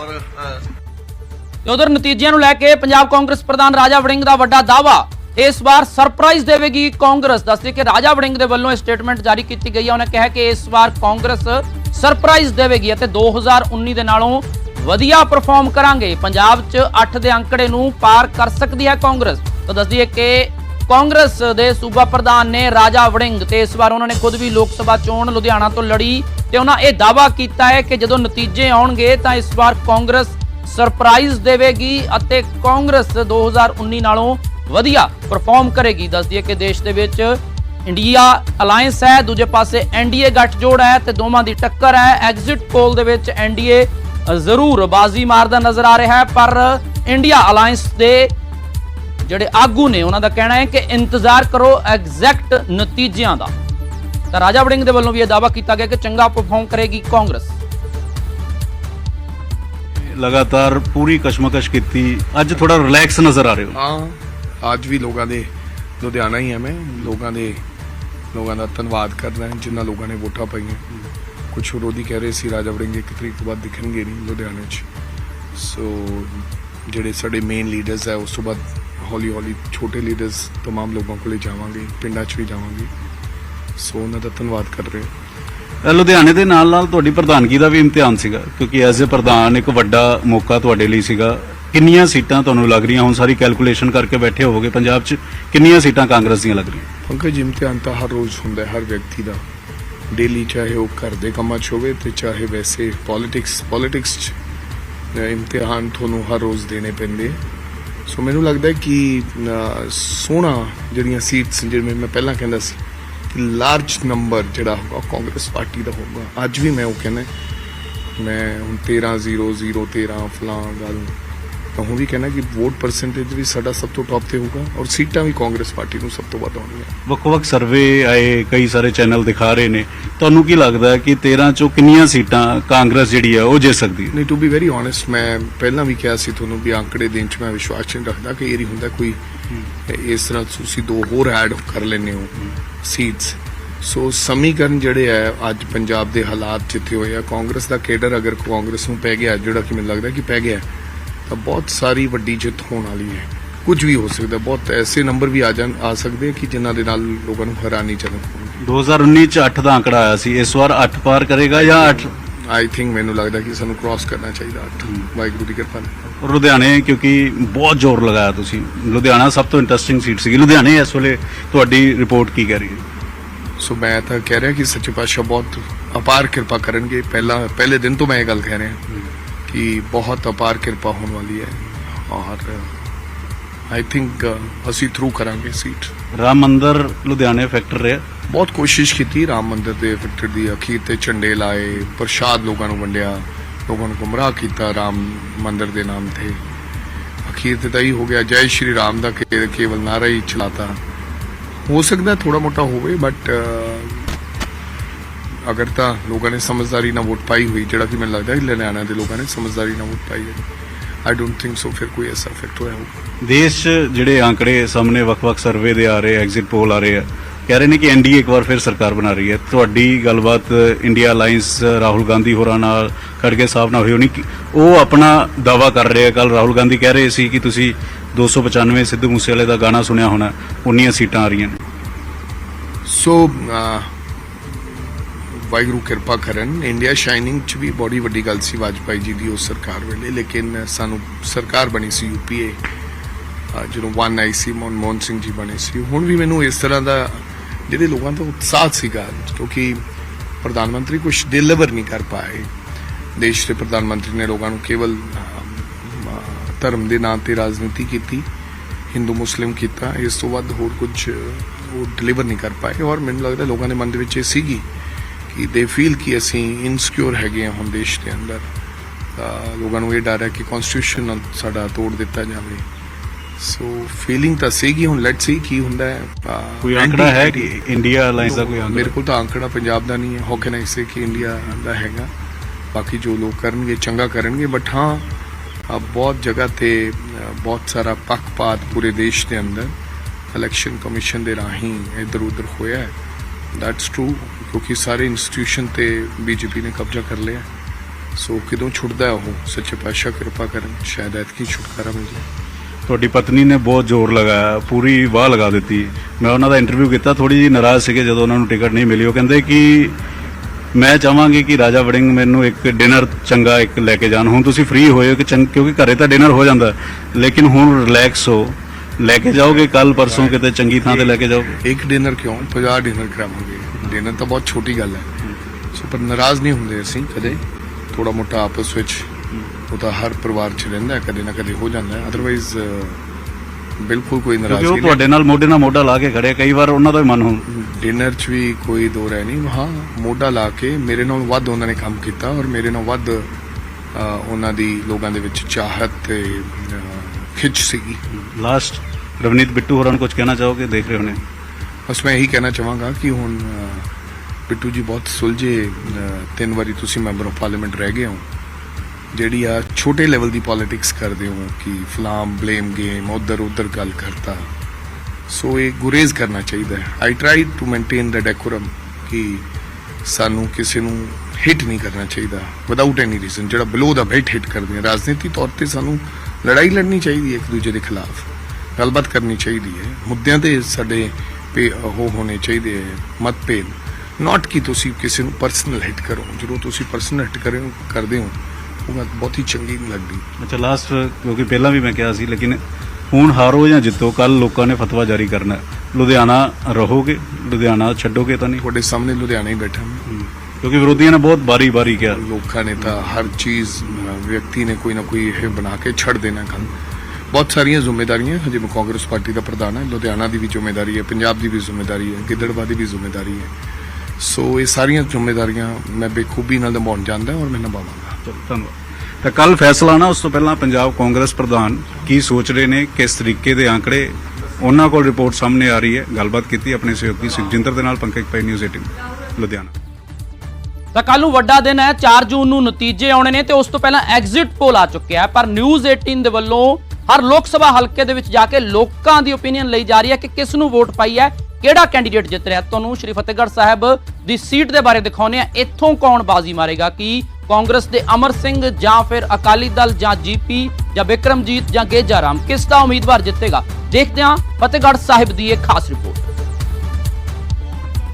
ਤੇ ਉਧਰ ਨਤੀਜਿਆਂ ਨੂੰ ਲੈ ਕੇ ਪੰਜਾਬ ਕਾਂਗਰਸ ਪ੍ਰਧਾਨ ਰਾਜਾ ਵੜਿੰਗ ਦਾ ਵੱਡਾ ਦਾਵਾ ਇਸ ਵਾਰ ਸਰਪ੍ਰਾਈਜ਼ ਦੇਵੇਗੀ ਕਾਂਗਰਸ। ਦੱਸਦੇ ਕਿ ਰਾਜਾ ਵੜਿੰਗ ਦੇ ਵੱਲੋਂ ਸਟੇਟਮੈਂਟ ਜਾਰੀ ਕੀਤੀ ਗਈ ਹੈ। ਉਹਨੇ ਕਿਹਾ ਕਿ ਇਸ ਵਾਰ ਕਾਂਗਰਸ ਸਰਪ੍ਰਾਈਜ਼ ਦੇਵੇਗੀ ਅਤੇ 2019 ਦੇ ਨਾਲੋਂ ਵਧੀਆ ਪਰਫਾਰਮ ਕਰਾਂਗੇ। ਪੰਜਾਬ 'ਚ 8 ਦੇ ਅੰਕੜੇ ਨੂੰ ਪਾਰ ਕਰ ਸਕਦੀ ਹੈ ਕਾਂਗਰਸ। ਤਾਂ ਦੱਸਦੀ ਹੈ ਕਿ ਕਾਂਗਰਸ ਦੇ ਸੂਬਾ ਪ੍ਰਧਾਨ ਨੇ ਰਾਜਾ ਵੜਿੰਗ ਤੇ ਇਸ ਵਾਰ ਉਹਨਾਂ ਨੇ ਖੁਦ ਵੀ ਲੋਕ ਸਭਾ ਚੋਣ ਲੁਧਿਆਣਾ ਤੋਂ ਲੜੀ ਤੇ ਉਹਨਾਂ ਇਹ ਦਾਵਾ ਕੀਤਾ ਹੈ ਕਿ ਜਦੋਂ ਨਤੀਜੇ ਆਉਣਗੇ ਤਾਂ ਇਸ ਵਾਰ ਕਾਂਗਰਸ ਸਰਪ੍ਰਾਈਜ਼ ਦੇਵੇਗੀ ਅਤੇ ਕਾਂਗਰਸ 2019 ਨਾਲੋਂ ਵਧੀਆ ਪਰਫਾਰਮ ਕਰੇਗੀ। ਦੱਸਦੀ ਹੈ ਕਿ ਦੇਸ਼ ਦੇ ਵਿੱਚ ਇੰਡੀਆ ਅਲਾਈਅੰਸ ਹੈ ਦੂਜੇ ਪਾਸੇ ਐਨਡੀਏ ਗੱਠਜੋੜ ਹੈ ਤੇ ਦੋਵਾਂ ਦੀ ਟੱਕਰ ਹੈ। ਐਗਜ਼ਿਟ ਪੋਲ ਦੇ ਵਿੱਚ ਐਨਡੀਏ ਜ਼ਰੂਰ ਬਾਜ਼ੀ ਮਾਰਦਾ ਨਜ਼ਰ ਆ ਰਿਹਾ ਹੈ ਪਰ ਇੰਡੀਆ ਅਲਾਈਅੰਸ ਦੇ ਜਿਹੜੇ ਆਗੂ ਨੇ ਉਹਨਾਂ ਦਾ ਕਹਿਣਾ ਹੈ ਕਿ ਇੰਤਜ਼ਾਰ ਕਰੋ ਐਗਜ਼ੈਕਟ ਨਤੀਜਿਆਂ ਦਾ। ਤਾਂ ਰਾਜਾ ਵੜਿੰਗ ਦੇ ਵੱਲੋਂ ਵੀ ਇਹ ਦਾਅਵਾ ਕੀਤਾ ਗਿਆ ਕਿ ਚੰਗਾ ਪਰਫਾਰਮ ਕਰੇਗੀ ਕਾਂਗਰਸ। ਲਗਾਤਾਰ ਪੂਰੀ ਕਸ਼ਮਕਸ਼ ਕੀਤੀ। ਅੱਜ ਥੋੜਾ ਰਿਲੈਕਸ ਨਜ਼ਰ ਆ ਰਹੇ ਹੋ। ਹਾਂ। ਅੱਜ ਵੀ ਲੋਕਾਂ ਦੇ ਲੁਧਿਆਣਾ ਹੀ ਹੈ ਮੈਂ ਲੋਕਾਂ ਦੇ ਲੋਕਾਂ ਦਾ ਧੰਨਵਾਦ ਕਰਦਾ ਹਾਂ ਜਿਨ੍ਹਾਂ ਲੋਕਾਂ ਨੇ ਵੋਟਾਂ ਪਾਈਆਂ ਕੁਝ ਵਿਰੋਧੀ ਕਹਿ ਰਹੇ ਸੀ ਰਾਜਾ ਵੜਿੰਗ ਇੱਕ ਤਰੀਕ ਤੋਂ ਬਾਅਦ ਦਿਖਣਗੇ ਨਹੀਂ ਲੁਧਿਆਣੇ 'ਚ ਸੋ ਜਿਹੜੇ ਸਾਡੇ ਮੇਨ ਲੀਡਰਸ ਹੈ ਉਸ ਤੋਂ ਬਾਅਦ ਹੌਲੀ ਹੌਲੀ ਛੋਟੇ ਲੀਡਰਸ तमाम ਲੋਕਾਂ ਕੋਲੇ ਜਾਵਾਂਗੇ ਪਿੰਡਾਂ 'ਚ ਵੀ ਜਾਵਾਂਗੇ ਸੋ ਉਹਨਾਂ ਦਾ ਧੰਨਵਾਦ ਕਰ ਰਹੇ ਹਾਂ ਅ, ਲੁਧਿਆਣੇ ਦੇ ਨਾਲ ਨਾਲ ਤੁਹਾਡੀ ਪ੍ਰਧਾਨਗੀ ਦਾ ਵੀ ਇਮਤਿਹਾਨ ਸੀਗਾ ਕਿਉਂਕਿ ਐਜ਼ ਅ ਪ੍ਰਧਾਨ ਇੱਕ ਵੱਡਾ ਮੌਕਾ ਤੁਹਾਡੇ ਲਈ ਸੀਗਾ ਕਿੰਨੀਆਂ ਸੀਟਾਂ ਤੁਹਾਨੂੰ ਲੱਗ ਰਹੀਆਂ? ਹੁਣ ਸਾਰੀ ਕੈਲਕੂਲੇਸ਼ਨ ਕਰਕੇ ਬੈਠੇ ਹੋਵੋਗੇ ਪੰਜਾਬ 'ਚ ਕਿੰਨੀਆਂ ਸੀਟਾਂ ਕਾਂਗਰਸ ਦੀਆਂ ਲੱਗ ਰਹੀਆਂ? ਪੰਕਜ ਇਮਤਿਹਾਨ ਤਾਂ ਹਰ ਰੋਜ਼ ਹੁੰਦਾ ਹੈ ਹਰ ਵਿਅਕਤੀ ਦਾ। ਡੇਲੀ ਚਾਹੇ ਉਹ ਘਰ ਦੇ ਕੰਮਾਂ 'ਚ ਹੋਵੇ ਤੇ ਚਾਹੇ ਵੈਸੇ ਪੋਲਿਟਿਕਸ ਪੋਲਿਟਿਕਸ 'ਚ ਅਹ ਇਮਤਿਹਾਨ ਤੁਹਾਨੂੰ ਹਰ ਰੋਜ਼ ਦੇਣੇ ਪੈਂਦੇ। ਹੈ ਸੋ ਮੈਨੂੰ ਲੱਗਦਾ ਹੈ ਕਿ ਅਹ, ਸੋਹਣਾ ਜਿਹੜੀਆਂ ਸੀਟਸ ਜਿਵੇਂ ਮੈਂ ਪਹਿਲਾਂ ਕਹਿੰਦਾ ਸੀ ਕਿ ਲਾਰਜ ਨੰਬਰ ਜਿਹੜਾ ਹੋਊਗਾ ਕਾਂਗਰਸ ਪਾਰਟੀ ਦਾ ਹੋਊਗਾ। ਅੱਜ ਵੀ ਮੈਂ ਉਹ ਕਹਿੰਦਾ ਮੈਂ ਹੁਣ 13 0 0 13 ਫਲਾਂ ਗੱਲ ਤਾਂ ਹੁਣ ਵੀ ਕਹਿੰਦਾ ਕਿ ਵੋਟ ਪਰਸੈਂਟੇਜ ਵੀ ਸਾਡਾ ਸਭ ਤੋਂ ਟੌਪ ਤੇ ਹੋਊਗਾ ਔਰ ਸੀਟਾਂ ਵੀ ਕਾਂਗਰਸ ਪਾਰਟੀ ਨੂੰ ਸਭ ਤੋਂ ਵੱਧ ਆਉਣਗੀਆਂ। ਵੱਖ-ਵੱਖ ਸਰਵੇ ਆਏ ਕਈ ਸਾਰੇ ਚੈਨਲ ਦਿਖਾ ਰਹੇ ਨੇ। ਤੁਹਾਨੂੰ ਕੀ ਲੱਗਦਾ ਕਿ 13 ਚੋਂ ਕਿੰਨੀਆਂ ਸੀਟਾਂ ਕਾਂਗਰਸ ਜਿਹੜੀ ਹੈ ਉਹ ਜਿੱਤ ਸਕਦੀ ਹੈ? ਨਹੀਂ ਟੂ ਬੀ ਵੈਰੀ ਓਨੈਸਟ ਮੈਂ ਪਹਿਲਾਂ ਵੀ ਕਿਹਾ ਸੀ ਤੁਹਾਨੂੰ ਵੀ ਅੰਕੜੇ ਦੇਣ ਚ ਮੈਂ ਵਿਸ਼ਵਾਸ ਨਹੀਂ ਰੱਖਦਾ ਕਿ ਇਹ ਨਹੀਂ ਹੁੰਦਾ ਕੋਈ ਇਸ ਤਰ੍ਹਾਂ ਤੁਸੀਂ ਦੋ ਹੋਰ ਐਡ ਕਰ ਲੈਂਦੇ ਹੋ ਸੀਟਸ ਸੋ ਸਮੀਕਰਨ ਜਿਹੜੇ ਹੈ ਅੱਜ ਪੰਜਾਬ ਦੇ ਹਾਲਾਤ ਜਿੱਥੇ ਹੋਏ ਆ ਕਾਂਗਰਸ ਦਾ ਕੇਡਰ ਅਗਰ ਕਾਂਗਰਸ ਨੂੰ ਪੈ ਗਿਆ ਜਿਹੜਾ ਕਿ ਮੈਨੂੰ ਲੱਗਦਾ ਕਿ ਪੈ ਗਿਆ ਤਾਂ ਬਹੁਤ ਸਾਰੀ ਵੱਡੀ ਜਿੱਤ ਹੋਣ ਵਾਲੀ ਹੈ। ਕੁਝ ਵੀ ਹੋ ਸਕਦਾ ਬਹੁਤ ਐਸੇ ਨੰਬਰ ਵੀ ਆ ਜਾਣ ਆ ਸਕਦੇ ਕਿ ਜਿਨ੍ਹਾਂ ਦੇ ਨਾਲ ਲੋਕਾਂ ਨੂੰ ਹੈਰਾਨੀ ਚਲਣ 2019 ਚ 8 ਦਾ ਅੰਕੜਾ ਆਇਆ ਸੀ ਇਸ ਵਾਰ 8 ਪਾਰ ਕਰੇਗਾ ਜਾਂ 8 ਆਈ ਥਿੰਕ ਮੈਨੂੰ ਲੱਗਦਾ ਕਿ ਸਾਨੂੰ ਕ੍ਰਾਸ ਕਰਨਾ ਚਾਹੀਦਾ ਅੱਠ। ਵਾਹਿਗੁਰੂ ਦੀ ਕਿਰਪਾ ਨਾਲ। ਲੁਧਿਆਣੇ ਕਿਉਂਕਿ ਬਹੁਤ ਜ਼ੋਰ ਲਗਾਇਆ ਤੁਸੀਂ। ਲੁਧਿਆਣਾ ਸਭ ਤੋਂ ਇੰਟਰਸਟਿੰਗ ਸੀਟ ਸੀਗੀ। ਲੁਧਿਆਣੇ ਇਸ ਵੇਲੇ ਤੁਹਾਡੀ ਰਿਪੋਰਟ ਕੀ ਕਹਿ ਰਹੀ ਹੈ? ਸੋ ਮੈਂ ਤਾਂ ਕਹਿ ਰਿਹਾ ਕਿ ਸੱਚੇ ਪਾਤਸ਼ਾਹ ਬਹੁਤ ਅਪਾਰ ਕਿਰਪਾ ਕਰਨਗੇ। ਪਹਿਲਾ ਪਹਿਲੇ ਦਿਨ ਤੋਂ ਮੈਂ ਇਹ ਗੱਲ ਕਹਿ ਰਿਹਾ। ਕਿ ਬਹੁਤ ਅਪਾਰ ਕਿਰਪਾ ਹੋਣ ਵਾਲੀ ਹੈ ਔਰ ਆਈ ਥਿੰਕ ਅਸੀਂ ਥਰੂ ਕਰਾਂਗੇ ਸੀਟ ਰਾਮ ਮੰਦਰ ਲੁਧਿਆਣੇ ਫੈਕਟਰ ਰਿਹਾ ਬਹੁਤ ਕੋਸ਼ਿਸ਼ ਕੀਤੀ ਰਾਮ ਮੰਦਿਰ ਦੇ ਫੈਕਟਰ ਦੀ ਅਖੀਰ ਤੇ ਝੰਡੇ ਲਾਏ ਪ੍ਰਸ਼ਾਦ ਲੋਕਾਂ ਨੂੰ ਵੰਡਿਆ ਲੋਕਾਂ ਨੂੰ ਗੁੰਮਰਾਹ ਕੀਤਾ ਰਾਮ ਮੰਦਿਰ ਦੇ ਨਾਮ ਤੇ। ਅਖੀਰ ਤੇ ਤਾਂ ਹੀ ਹੋ ਗਿਆ ਜੈ ਸ਼੍ਰੀ ਰਾਮ ਦਾ ਕੇਵਲ ਨਾਰਾ ਹੀ ਚਲਾਤਾ। ਹੋ ਸਕਦਾ ਥੋੜਾ ਮੋਟਾ ਹੋਵੇ ਬਟ ਅਗਰ ਤਾਂ ਲੋਕਾਂ ਨੇ ਸਮਝਦਾਰੀ ਨਾਲ ਵੋਟ ਪਾਈ ਹੋਈ ਜਿਹੜਾ ਕਿ ਮੈਨੂੰ ਲੱਗਦਾ ਹੈ ਲੁਧਿਆਣਾ ਦੇ ਲੋਕਾਂ ਨੇ ਸਮਝਦਾਰੀ ਨਾਲ ਵੋਟ ਪਾਈ ਹੈ। ਆਈ ਡੋਨਟ ਥਿੰਕ ਸੋ ਫਿਰ ਕੋਈ ਐਸਾ ਇਫੈਕਟ ਹੋਇਆ ਹੋਊਗਾ। ਦੇਸ਼ ਜਿਹੜੇ ਅੰਕੜੇ ਸਾਹਮਣੇ ਵੱਖ-ਵੱਖ ਸਰਵੇ ਦੇ ਆ ਰਹੇ ਐਗਜ਼ਿਟ ਪੋਲ ਆ ਰਹੇ ਆ ਕਹਿ ਰਹੇ ਨੇ ਕਿ ਐਨਡੀਏ ਇੱਕ ਵਾਰ ਫਿਰ ਸਰਕਾਰ ਬਣਾ ਰਹੀ ਹੈ। ਤੁਹਾਡੀ ਗੱਲਬਾਤ ਇੰਡੀਆ ਅਲਾਈਅੰਸ ਰਾਹੁਲ ਗਾਂਧੀ ਹੋਰਾਂ ਨਾਲ ਖੜਗੇ ਸਾਹਿਬ ਨਾਲ ਹੋਈ ਹੋਣੀ ਉਹ ਆਪਣਾ ਦਾਵਾ ਕਰ ਰਹੇ ਆ। ਕੱਲ ਰਾਹੁਲ ਗਾਂਧੀ ਕਹਿ ਰਹੇ ਸੀ ਕਿ ਤੁਸੀਂ 295 ਸਿੱਧੂ ਮੂਸੇਵਾਲੇ ਦਾ ਗਾਣਾ ਸੁਣਿਆ ਹੋਣਾ ਉਨੀਆਂ ਸੀਟਾਂ ਆ ਰਹੀਆਂ ਨੇ। ਸੋ ਵਾਹਿਗੁਰੂ ਕਿਰਪਾ ਕਰਨ। ਇੰਡੀਆ ਸ਼ਾਈਨਿੰਗ ਚ ਵੀ ਬੜੀ ਵੱਡੀ ਗੱਲ ਸੀ ਵਾਜਪਾਈ ਜੀ ਦੀ ਉਸ ਸਰਕਾਰ ਵੇਲੇ, ਲੇਕਿਨ ਸਾਨੂੰ ਸਰਕਾਰ ਬਣੀ ਸੀ ਯੂਪੀਏ ਜਦੋਂ ਵਨ ਆਈ ਮਨਮੋਹਨ ਸਿੰਘ ਜੀ ਬਣੇ ਸੀ। ਹੁਣ ਵੀ ਮੈਨੂੰ ਇਸ ਤਰ੍ਹਾਂ ਦਾ ਜਿਹੜੇ ਲੋਕਾਂ ਦਾ ਉਤਸ਼ਾਹ ਸੀਗਾ ਕਿਉਂਕਿ ਪ੍ਰਧਾਨ ਮੰਤਰੀ ਕੁਝ ਡਿਲੀਵਰ ਨਹੀਂ ਕਰ ਪਾਏ। ਦੇਸ਼ ਦੇ ਪ੍ਰਧਾਨ ਮੰਤਰੀ ਨੇ ਲੋਕਾਂ ਨੂੰ ਕੇਵਲ ਧਰਮ ਦੇ ਨਾਂ ਤੇ ਰਾਜਨੀਤੀ ਕੀਤੀ, ਹਿੰਦੂ ਮੁਸਲਿਮ ਕੀਤਾ, ਇਸ ਤੋਂ ਵੱਧ ਹੋਰ ਕੁਝ ਉਹ ਡਿਲੀਵਰ ਨਹੀਂ ਕਰ ਪਾਏ। ਔਰ ਮੈਨੂੰ ਲੱਗਦਾ ਲੋਕਾਂ ਦੇ ਮਨ ਦੇ ਵਿੱਚ ਇਹ ਸੀਗੀ ਕਿ ਦੇ ਫੀਲ ਕਿ ਅਸੀਂ ਇਨਸਿਕਿਉਰ ਹੈਗੇ ਹਾਂ ਹੁਣ ਦੇਸ਼ ਦੇ ਅੰਦਰ। ਤਾਂ ਲੋਕਾਂ ਨੂੰ ਇਹ ਡਰ ਹੈ ਕਿ ਕਨਸਟੀਟਿਊਸ਼ਨ ਸਾਡਾ ਤੋੜ ਦਿੱਤਾ ਜਾਵੇ। ਸੋ ਫੀਲਿੰਗ ਤਾਂ ਸੀਗੀ ਹੁਣ ਲੈਟਸ ਸੀ ਕੀ ਹੁੰਦਾ ਹੈ। ਕੋਈ ਅੰਕੜਾ ਹੈ ਕਿ ਇੰਡੀਆ ਅਲਾਈਅੰਸ ਦਾ ਕੋਈ ਮੇਰੇ ਅੰਕੜਾ ਕੋਲ ਤਾਂ ਅੰਕੜਾ ਪੰਜਾਬ ਦਾ ਨਹੀਂ ਹੈ। ਹਾਊ ਕੈਨ ਆਈ ਸੇ ਕਿ ਇੰਡੀਆ ਦਾ ਹੈਗਾ? ਬਾਕੀ ਜੋ ਲੋਕ ਕਰਨਗੇ ਚੰਗਾ ਕਰਨਗੇ। ਬਟ ਹਾਂ ਬਹੁਤ ਜਗ੍ਹਾ ਤੇ ਬਹੁਤ ਸਾਰਾ ਪੱਖਪਾਤ ਪੂਰੇ ਦੇਸ਼ ਦੇ ਅੰਦਰ। ਇਲੈਕਸ਼ਨ ਕਮਿਸ਼ਨ ਦੇ ਰਾਹੀਂ ਇਧਰ ਉਧਰ ਹੋਇਆ ਹੈ। ਦੈਟਸ ਟਰੂ ਕਿਉਂਕਿ ਸਾਰੇ ਇੰਸਟੀਟਿਊਸ਼ਨ ਤੇ ਬੀਜੇਪੀ ਨੇ ਕਬਜ਼ਾ ਕਰ ਲਿਆ। ਸੋ ਕਿਦੋਂ ਛੁੱਟਦਾ ਉਹ? ਸੱਚੇ ਪਾਤਸ਼ਾਹ ਕਿਰਪਾ ਕਰਨ ਸ਼ਾਇਦ ਐਤਕੀ ਛੁਟਕਾਰਾ ਮਿਲ ਜਾਏ। ਤੁਹਾਡੀ ਪਤਨੀ ਨੇ ਬਹੁਤ ਜ਼ੋਰ ਲਗਾਇਆ ਪੂਰੀ ਵਾਹ ਲਗਾ ਦਿੱਤੀ। ਮੈਂ ਉਹਨਾਂ ਦਾ ਇੰਟਰਵਿਊ ਕੀਤਾ ਥੋੜੀ ਜਿਹੀ ਨਾਰਾਜ਼ ਸੀਗੇ ਜਦੋਂ ਉਹਨਾਂ ਨੂੰ ਟਿਕਟ ਨਹੀਂ ਮਿਲੀ। ਉਹ ਕਹਿੰਦੇ ਕਿ ਮੈਂ ਚਾਹਾਂਗੀ ਕਿ ਰਾਜਾ ਵੜਿੰਗ ਮੈਨੂੰ ਇੱਕ ਡਿਨਰ ਚੰਗਾ ਇੱਕ ਲੈ ਕੇ ਜਾਣ। ਹੁਣ ਤੁਸੀਂ ਫ੍ਰੀ ਹੋਏ ਹੋ ਕਿ ਕਿਉਂਕਿ ਘਰੇ ਤਾਂ ਡਿਨਰ ਹੋ ਜਾਂਦਾ। ਲੇਕਿਨ ਹੁਣ ਰਿਲੈਕਸ ਹੋ। ਲੈ ਕੇ ਜਾਓਗੇ ਕੱਲ ਪਰਸੋਂ ਕਿਤੇ ਚੰਗੀ ਥਾਂ ਤੇ ਲੈ ਕੇ ਜਾਓਗੇ? ਇੱਕ ਡਿਨਰ ਕਿਉਂ? 50 ਡਿਨਰ ਕਰਾਵਾਂਗੇ। ਡਿਨਰ ਤਾਂ ਬਹੁਤ ਛੋਟੀ ਗੱਲ ਹੈ। ਸੋ ਪਰ ਨਾਰਾਜ਼ ਨਹੀਂ ਹੁੰਦੇ ਅਸੀਂ ਕਦੇ। ਥੋੜਾ ਮੋਟਾ ਆਪਸ ਵਿੱਚ ਉਹ ਤਾਂ ਹਰ ਪਰਿਵਾਰ 'ਚ ਰਹਿੰਦਾ ਹੈ ਕਦੇ ਨਾ ਕਦੇ ਹੋ ਜਾਂਦਾ ਹੈ। ਅਦਰਵਾਈਜ਼ ਬਿਲਕੁਲ ਕੋਈ ਨਾਰਾਜ਼ਗੀ ਤੁਹਾਡੇ ਨਾਲ ਮੋਢੇ ਨਾਲ ਮੋਢਾ ਲਾ ਕੇ ਖੜੇ ਕਈ ਵਾਰ ਉਹਨਾਂ ਦਾ ਵੀ ਮਨ ਹੋ। ਡਿਨਰ 'ਚ ਵੀ ਕੋਈ ਦੋ ਰਹਿ ਨਹੀਂ। ਹਾਂ ਮੋਢਾ ਲਾ ਕੇ ਮੇਰੇ ਨਾਲ ਵੱਧ ਉਹਨਾਂ ਨੇ ਕੰਮ ਕੀਤਾ ਔਰ ਮੇਰੇ ਨਾਲ ਵੱਧ ਉਹਨਾਂ ਦੀ ਲੋਕਾਂ ਦੇ ਵਿੱਚ ਚਾਹਤ ਤੇ ਖਿੱਚ ਸੀਗੀ। ਲਾਸਟ ਰਵਨੀਤ ਬਿੱਟੂ ਹੋਰਾਂ ਨੂੰ ਕੁਝ ਕਹਿਣਾ ਚਾਹੋਗੇ? ਦੇਖ ਰਹੇ ਹੋਣੇ ਬਸ ਮੈਂ ਇਹੀ ਕਹਿਣਾ ਚਾਹਾਂਗਾ ਕਿ ਹੁਣ ਬਿੱਟੂ ਜੀ ਬਹੁਤ ਸੁਲਝੇ ਤਿੰਨ ਵਾਰੀ ਤੁਸੀਂ ਮੈਂਬਰ ਆਫ ਪਾਰਲੀਮੈਂਟ ਰਹਿ ਗਏ ਹੋ। ਜਿਹੜੀ ਆ ਛੋਟੇ ਲੈਵਲ ਦੀ ਪੋਲਿਟਿਕਸ ਕਰਦੇ ਹੋ ਕਿ ਫਲਾਮ ਬਲੇਮ ਗੇਮ ਉਧਰ ਉਧਰ ਗੱਲ ਕਰਤਾ। ਸੋ ਇਹ ਗੁਰੇਜ਼ ਕਰਨਾ ਚਾਹੀਦਾ ਹੈ। I try to maintain the decorum ਕਿ ਸਾਨੂੰ ਕਿਸੇ ਨੂੰ ਹਿੱਟ ਨਹੀਂ ਕਰਨਾ ਚਾਹੀਦਾ ਵਿਦਆਊਟ ਐਨੀ ਰੀਜ਼ਨ ਜਿਹੜਾ ਬਿਲੋ ਦਾ ਬੈਟ ਹਿੱਟ ਕਰਦੇ ਆ, ਰਾਜਨੀਤੀ ਤੌਰ ਤੇ ਸਾਨੂੰ ਲੜਾਈ ਲੜਨੀ ਚਾਹੀਦੀ ਹੈ ਇੱਕ ਦੂਜੇ ਦੇ ਖਿਲਾਫ। ਗੱਲਬਾਤ ਕਰਨੀ ਚਾਹੀਦੀ ਹੈ। ਮੁੱਦਿਆਂ ਤੇ ਸਾਡੇ ਉਹ ਹੋਣੇ ਚਾਹੀਦੇ ਹੈ ਮਤਭੇਦ। ਨਾਟ ਕਿ ਤੁਸੀਂ ਕਿਸੇ ਨੂੰ ਪਰਸਨਲ ਹਿੱਟ ਕਰੋ। ਜਦੋਂ ਤੁਸੀਂ ਪਰਸਨਲ ਹਿੱਟ ਕਰੇ ਕਰਦੇ ਹੋ ਉਹ ਗੱਲ ਬਹੁਤ ਹੀ ਚੰਗੀ ਨਹੀਂ ਲੱਗਦੀ। ਅੱਛਾ ਲਾਸਟ ਕਿਉਂਕਿ ਪਹਿਲਾਂ ਵੀ ਮੈਂ ਕਿਹਾ ਸੀ ਲੇਕਿਨ ਹੁਣ ਹਾਰੋ ਜਾਂ ਜਿੱਤੋ ਕੱਲ ਲੋਕਾਂ ਨੇ ਫਤਵਾ ਜਾਰੀ ਕਰਨਾ। ਲੁਧਿਆਣਾ ਰਹੋਗੇ? ਲੁਧਿਆਣਾ ਛੱਡੋਗੇ ਤਾਂ ਨਹੀਂ? ਤੁਹਾਡੇ ਸਾਹਮਣੇ ਲੁਧਿਆਣੇ ਹੀ ਬੈਠਾ ਮੈਂ। ਕਿਉਂਕਿ ਵਿਰੋਧੀਆਂ ਨੇ ਬਹੁਤ ਬਾਰੀ-ਬਾਰੀ ਕਿਹਾ। ਲੋਕਾਂ ਨੇ ਤਾਂ ਹਰ ਚੀਜ਼ ਵਿਅਕਤੀ ਨੇ ਕੋਈ ਨਾ ਕੋਈ ਇਹ ਬਣਾ ਕੇ ਛੱਡ ਦੇਣਾ ਗੱਲ ਬਹੁਤ ਸਾਰੀਆਂ ਜ਼ਿੰਮੇਵਾਰੀਆਂ ਹਜੇ ਮੈਂ ਕਾਂਗਰਸ ਪਾਰਟੀ ਦਾ ਪ੍ਰਧਾਨ ਹਾਂ। ਲੁਧਿਆਣਾ ਦੀ ਵੀ ਜ਼ਿੰਮੇਵਾਰੀ ਹੈ ਪੰਜਾਬ ਦੀ ਵੀ ਜ਼ਿੰਮੇਵਾਰੀ ਹੈ ਗਿੱਦੜਬਾਹ ਦੀ ਵੀ ਜ਼ਿੰਮੇਵਾਰੀ ਹੈ। ਸੋ ਇਹ ਸਾਰੀਆਂ ਜ਼ਿੰਮੇਵਾਰੀਆਂ ਮੈਂ ਬੇਖੂਬੀ ਨਾਲ ਨਿਭਾਉਣ ਜਾਂਦਾ ਔਰ ਮੈਂ ਨਿਭਾਵਾਂਗਾ। ਧੰਨਵਾਦ। ਤਾਂ ਕੱਲ ਫੈਸਲਾ ਨਾ ਉਸ ਤੋਂ ਪਹਿਲਾਂ ਪੰਜਾਬ ਕਾਂਗਰਸ ਪ੍ਰਧਾਨ ਕੀ ਸੋਚ ਰਹੇ ਨੇ ਕਿਸ ਤਰੀਕੇ ਦੇ ਆંકੜੇ ਉਹਨਾਂ ਕੋਲ ਰਿਪੋਰਟ ਸਾਹਮਣੇ ਆ ਰਹੀ ਹੈ। ਗੱਲਬਾਤ ਕੀਤੀ ਆਪਣੇ ਸਹਿਯੋਗੀ ਸੁਖਜਿੰਦਰ ਦੇ ਨਾਲ ਪੰਕਜ ਭਾਈ ਨਿਊਜ਼ 18 ਲੁਧਿਆਣਾ। ਤਾਂ ਕੱਲ ਨੂੰ ਵੱਡਾ ਦਿਨ ਹੈ 4 ਜੂਨ ਨੂੰ ਨਤੀਜੇ ਆਉਣੇ ਨੇ ਤੇ ਉਸ ਤੋਂ ਪਹਿਲਾਂ ਐਗਜ਼ਿਟ ਪੋਲ ਆ ਚੁੱਕਿਆ ਹੈ ਪਰ ਨਿਊਜ਼ 18 ਦੇ ਵੱਲੋਂ ਹਰ ਲੋਕ ਸਭਾ ਹਲਕੇ ਦੇ ਵਿੱਚ ਜਾ ਕੇ ਲੋਕਾਂ ਦੀ ਓਪੀਨੀਅਨ ਲਈ ਜਾ ਰਹੀ ਹੈ ਕਿ ਕਿਸ ਨੂੰ ਵੋਟ ਪਾਈ ਹੈ, ਕਿਹੜਾ ਕੈਂਡੀਡੇਟ ਜਿੱਤ ਰਿਹਾ ਤੁਹਾਨੂੰ ਸ਼੍ਰੀ ਫਤਿਹਗੜ੍ਹ ਸਾਹਿਬ ਦੀ ਸੀਟ ਦੇ ਬਾਰੇ ਦਿਖਾਉਂਦੇ ਆ ਇੱਥੋਂ ਕੌਣ ਬਾਜ਼ੀ ਮਾਰੇਗਾ? ਕਿ ਕਾਂਗਰਸ ਦੇ ਅਮਰ ਸਿੰਘ ਜਾਂ ਫਿਰ ਅਕਾਲੀ ਦਲ ਜਾਂ ਜੀਪੀ ਜਾਂ ਬਿਕਰਮਜੀਤ ਜਾਂ ਗੇਜਾ ਰਾਮ ਕਿਸ ਦਾ ਉਮੀਦਵਾਰ ਜਿੱਤੇਗਾ? ਦੇਖਦੇ ਹਾਂ ਫਤਿਹਗੜ੍ਹ ਸਾਹਿਬ ਦੀ ਇਹ ਖਾਸ ਰਿਪੋਰਟ।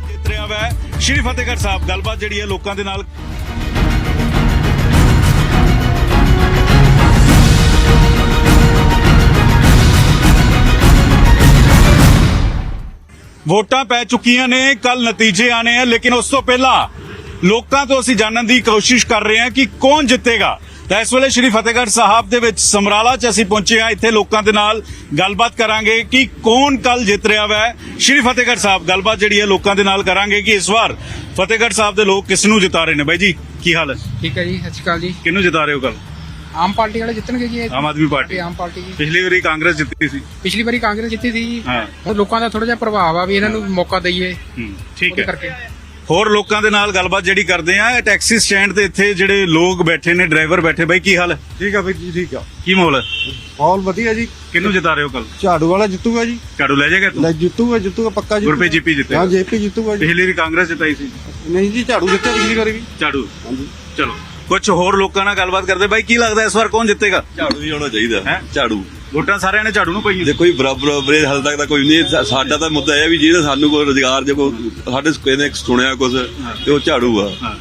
ਜਿੱਤ ਰਿਹਾ ਵੈ। ਸ਼੍ਰੀ ਫਤਿਹਗੜ੍ਹ ਸਾਹਿਬ, ਗੱਲਬਾਤ ਜਿਹੜੀ ਹੈ ਲੋਕਾਂ ਦੇ ਨਾਲ ਵੋਟਾਂ ਪੈ ਚੁੱਕੀਆਂ ਨੇ ਕੱਲ ਨਤੀਜੇ ਆਣੇ ਆ ਲੇਕਿਨ ਉਸ ਤੋਂ ਪਹਿਲਾਂ ਲੋਕਾਂ ਤੋਂ ਅਸੀਂ ਜਾਣਨ ਦੀ ਕੋਸ਼ਿਸ਼ ਕਰ ਰਹੇ ਹਾਂ ਕਿ ਕੌਣ ਜਿੱਤੇਗਾ। ਤਾਂ ਇਸ ਵੇਲੇ ਸ਼੍ਰੀ ਫਤਿਹਗੜ੍ਹ ਸਾਹਿਬ ਦੇ ਵਿੱਚ ਸਮਰਾਲਾ 'ਚ ਅਸੀਂ ਪਹੁੰਚੇ ਹਾਂ ਇੱਥੇ ਲੋਕਾਂ ਦੇ ਨਾਲ ਗੱਲਬਾਤ ਕਰਾਂਗੇ ਕਿ ਕੌਣ ਕੱਲ ਜਿੱਤ ਰਿਹਾ ਵੈ। ਸ਼੍ਰੀ ਫਤਿਹਗੜ੍ਹ ਸਾਹਿਬ ਗੱਲਬਾਤ ਜਿਹੜੀ ਹੈ ਲੋਕਾਂ ਦੇ ਨਾਲ ਕਰਾਂਗੇ ਕਿ ਇਸ ਵਾਰ ਫਤਿਹਗੜ੍ਹ ਸਾਹਿਬ ਦੇ ਲੋਕ ਕਿਸ ਨੂੰ ਜਿਤਾ ਰਹੇ ਨੇ? ਬਾਈ ਜੀ ਕੀ ਹਾਲ ਹੈ? ਠੀਕ ਹੈ ਜੀ ਸਤਿ ਸ਼੍ਰੀ ਅਕਾਲ ਜੀ। ਕਿਹਨੂੰ ਜਿਤਾ ਰਹੇ ਹੋ ਕੱਲ ਆਮ ਪਾਰਟੀ ਵਾਲੇ ਜਿੱਤਣਗੇ ਜੀ ਇਹ। ਆਮ ਆਦਮੀ ਪਾਰਟੀ। ਆਮ ਪਾਰਟੀ ਜੀ? ਪਿਛਲੀ ਵਾਰੀ ਕਾਂਗਰਸ ਜਿੱਤੀ ਸੀ। ਪਿਛਲੀ ਵਾਰੀ ਕਾਂਗਰਸ ਜਿੱਤੀ ਸੀ। ਜੀ ਹਾਂ। ਹੁਣ ਲੋਕਾਂ ਦਾ ਥੋੜਾ ਜਿਹਾ ਪ੍ਰਭਾਵ ਆ ਵੀ ਇਹਨਾਂ ਨੂੰ ਮੌਕਾ ਦਈਏ। ਹੂੰ, ਠੀਕ ਉਹਦੇ ਹੈ। ਕਰਕੇ। ਹੋਰ ਲੋਕਾਂ ਦੇ ਨਾਲ ਗੱਲਬਾਤ ਜਿਹੜੀ ਕਰਦੇ ਆ ਟੈਕਸੀ ਸਟੈਂਡ ਤੇ ਇੱਥੇ ਜਿਹੜੇ ਲੋਕ ਬੈਠੇ ਨੇ ਡਰਾਈਵਰ ਬੈਠੇ ਬਾਈ ਕੀ ਹਾਲ ਹੈ? ਠੀਕ ਆ ਬਈ ਜੀ ਠੀਕ ਆ। ਕੀ ਮਾਹੌਲ ਹੈ? ਮਾਹੌਲ ਵਧੀਆ ਜੀ। ਕਿਹਨੂੰ ਜਿਤਾ ਰਹੇ ਹੋ ਕੱਲ ਝਾੜੂ ਵਾਲਾ ਜਿੱਤੂਗਾ ਜੀ। ਝਾੜੂ ਲੈ ਜਾਏਗਾ ਲੈ ਤੂੰ ਜਿੱਤੂਗਾ ਜਿੱਤੂਗਾ ਪੱਕਾ ਜੀ। ਗੁਰਪ੍ਰੀਤ ਜੀਪੀ ਜਿੱਤੇਗਾ। ਹਾਂ ਜੇਪੀ ਜਿੱਤੂਗਾ ਜੀ। ਪਿਛਲੀ ਵਾਰੀ ਕਾਂਗਰਸ ਜਿਤਾਈ ਸੀ। ਨਹੀਂ ਜੀ ਝਾੜੂ ਜਿੱਤਿਆ ਪਿਛਲੀ ਵਾਰੀ ਵੀ। ਝਾੜੂ। ਚਲੋ। ਕੁਝ ਹੋਰ ਲੋਕਾਂ ਨਾਲ ਗੱਲਬਾਤ ਕਰਦੇ। ਬਾਈ ਕੀ ਲੱਗਦਾ ਇਸ ਵਾਰ ਕੌਣ ਜਿੱਤੇਗਾ? ਝਾੜੂ ਹੀ ਹੋਣਾ ਚਾਹੀਦਾ ਹੈਂ? ਝਾੜੂ। ਵੋਟਾਂ ਸਾਰਿਆਂ ਨੇ ਝਾੜੂ ਨੂੰ ਪਈਆਂ ਦੇਖੋ ਜੀ ਬਰਾਬਰ ਬਰੇ ਹਾਲ ਤੱਕ ਤਾਂ ਕੋਈ ਨਹੀਂ ਸਾ- ਸਾਡਾ ਤਾਂ ਮੁੱਦਾ ਇਹ ਹੈ ਵੀ ਜਿਹਦਾ ਸਾਨੂੰ ਕੋਈ ਰੋਜ਼ਗਾਰ ਜੇ ਕੋਈ ਸਾਡੇ ਕਿਸੇ ਨੇ ਸੁਣਿਆ ਕੁਝ ਤੇ ਉਹ ਝਾੜੂ ਆ। ਹਾਂ।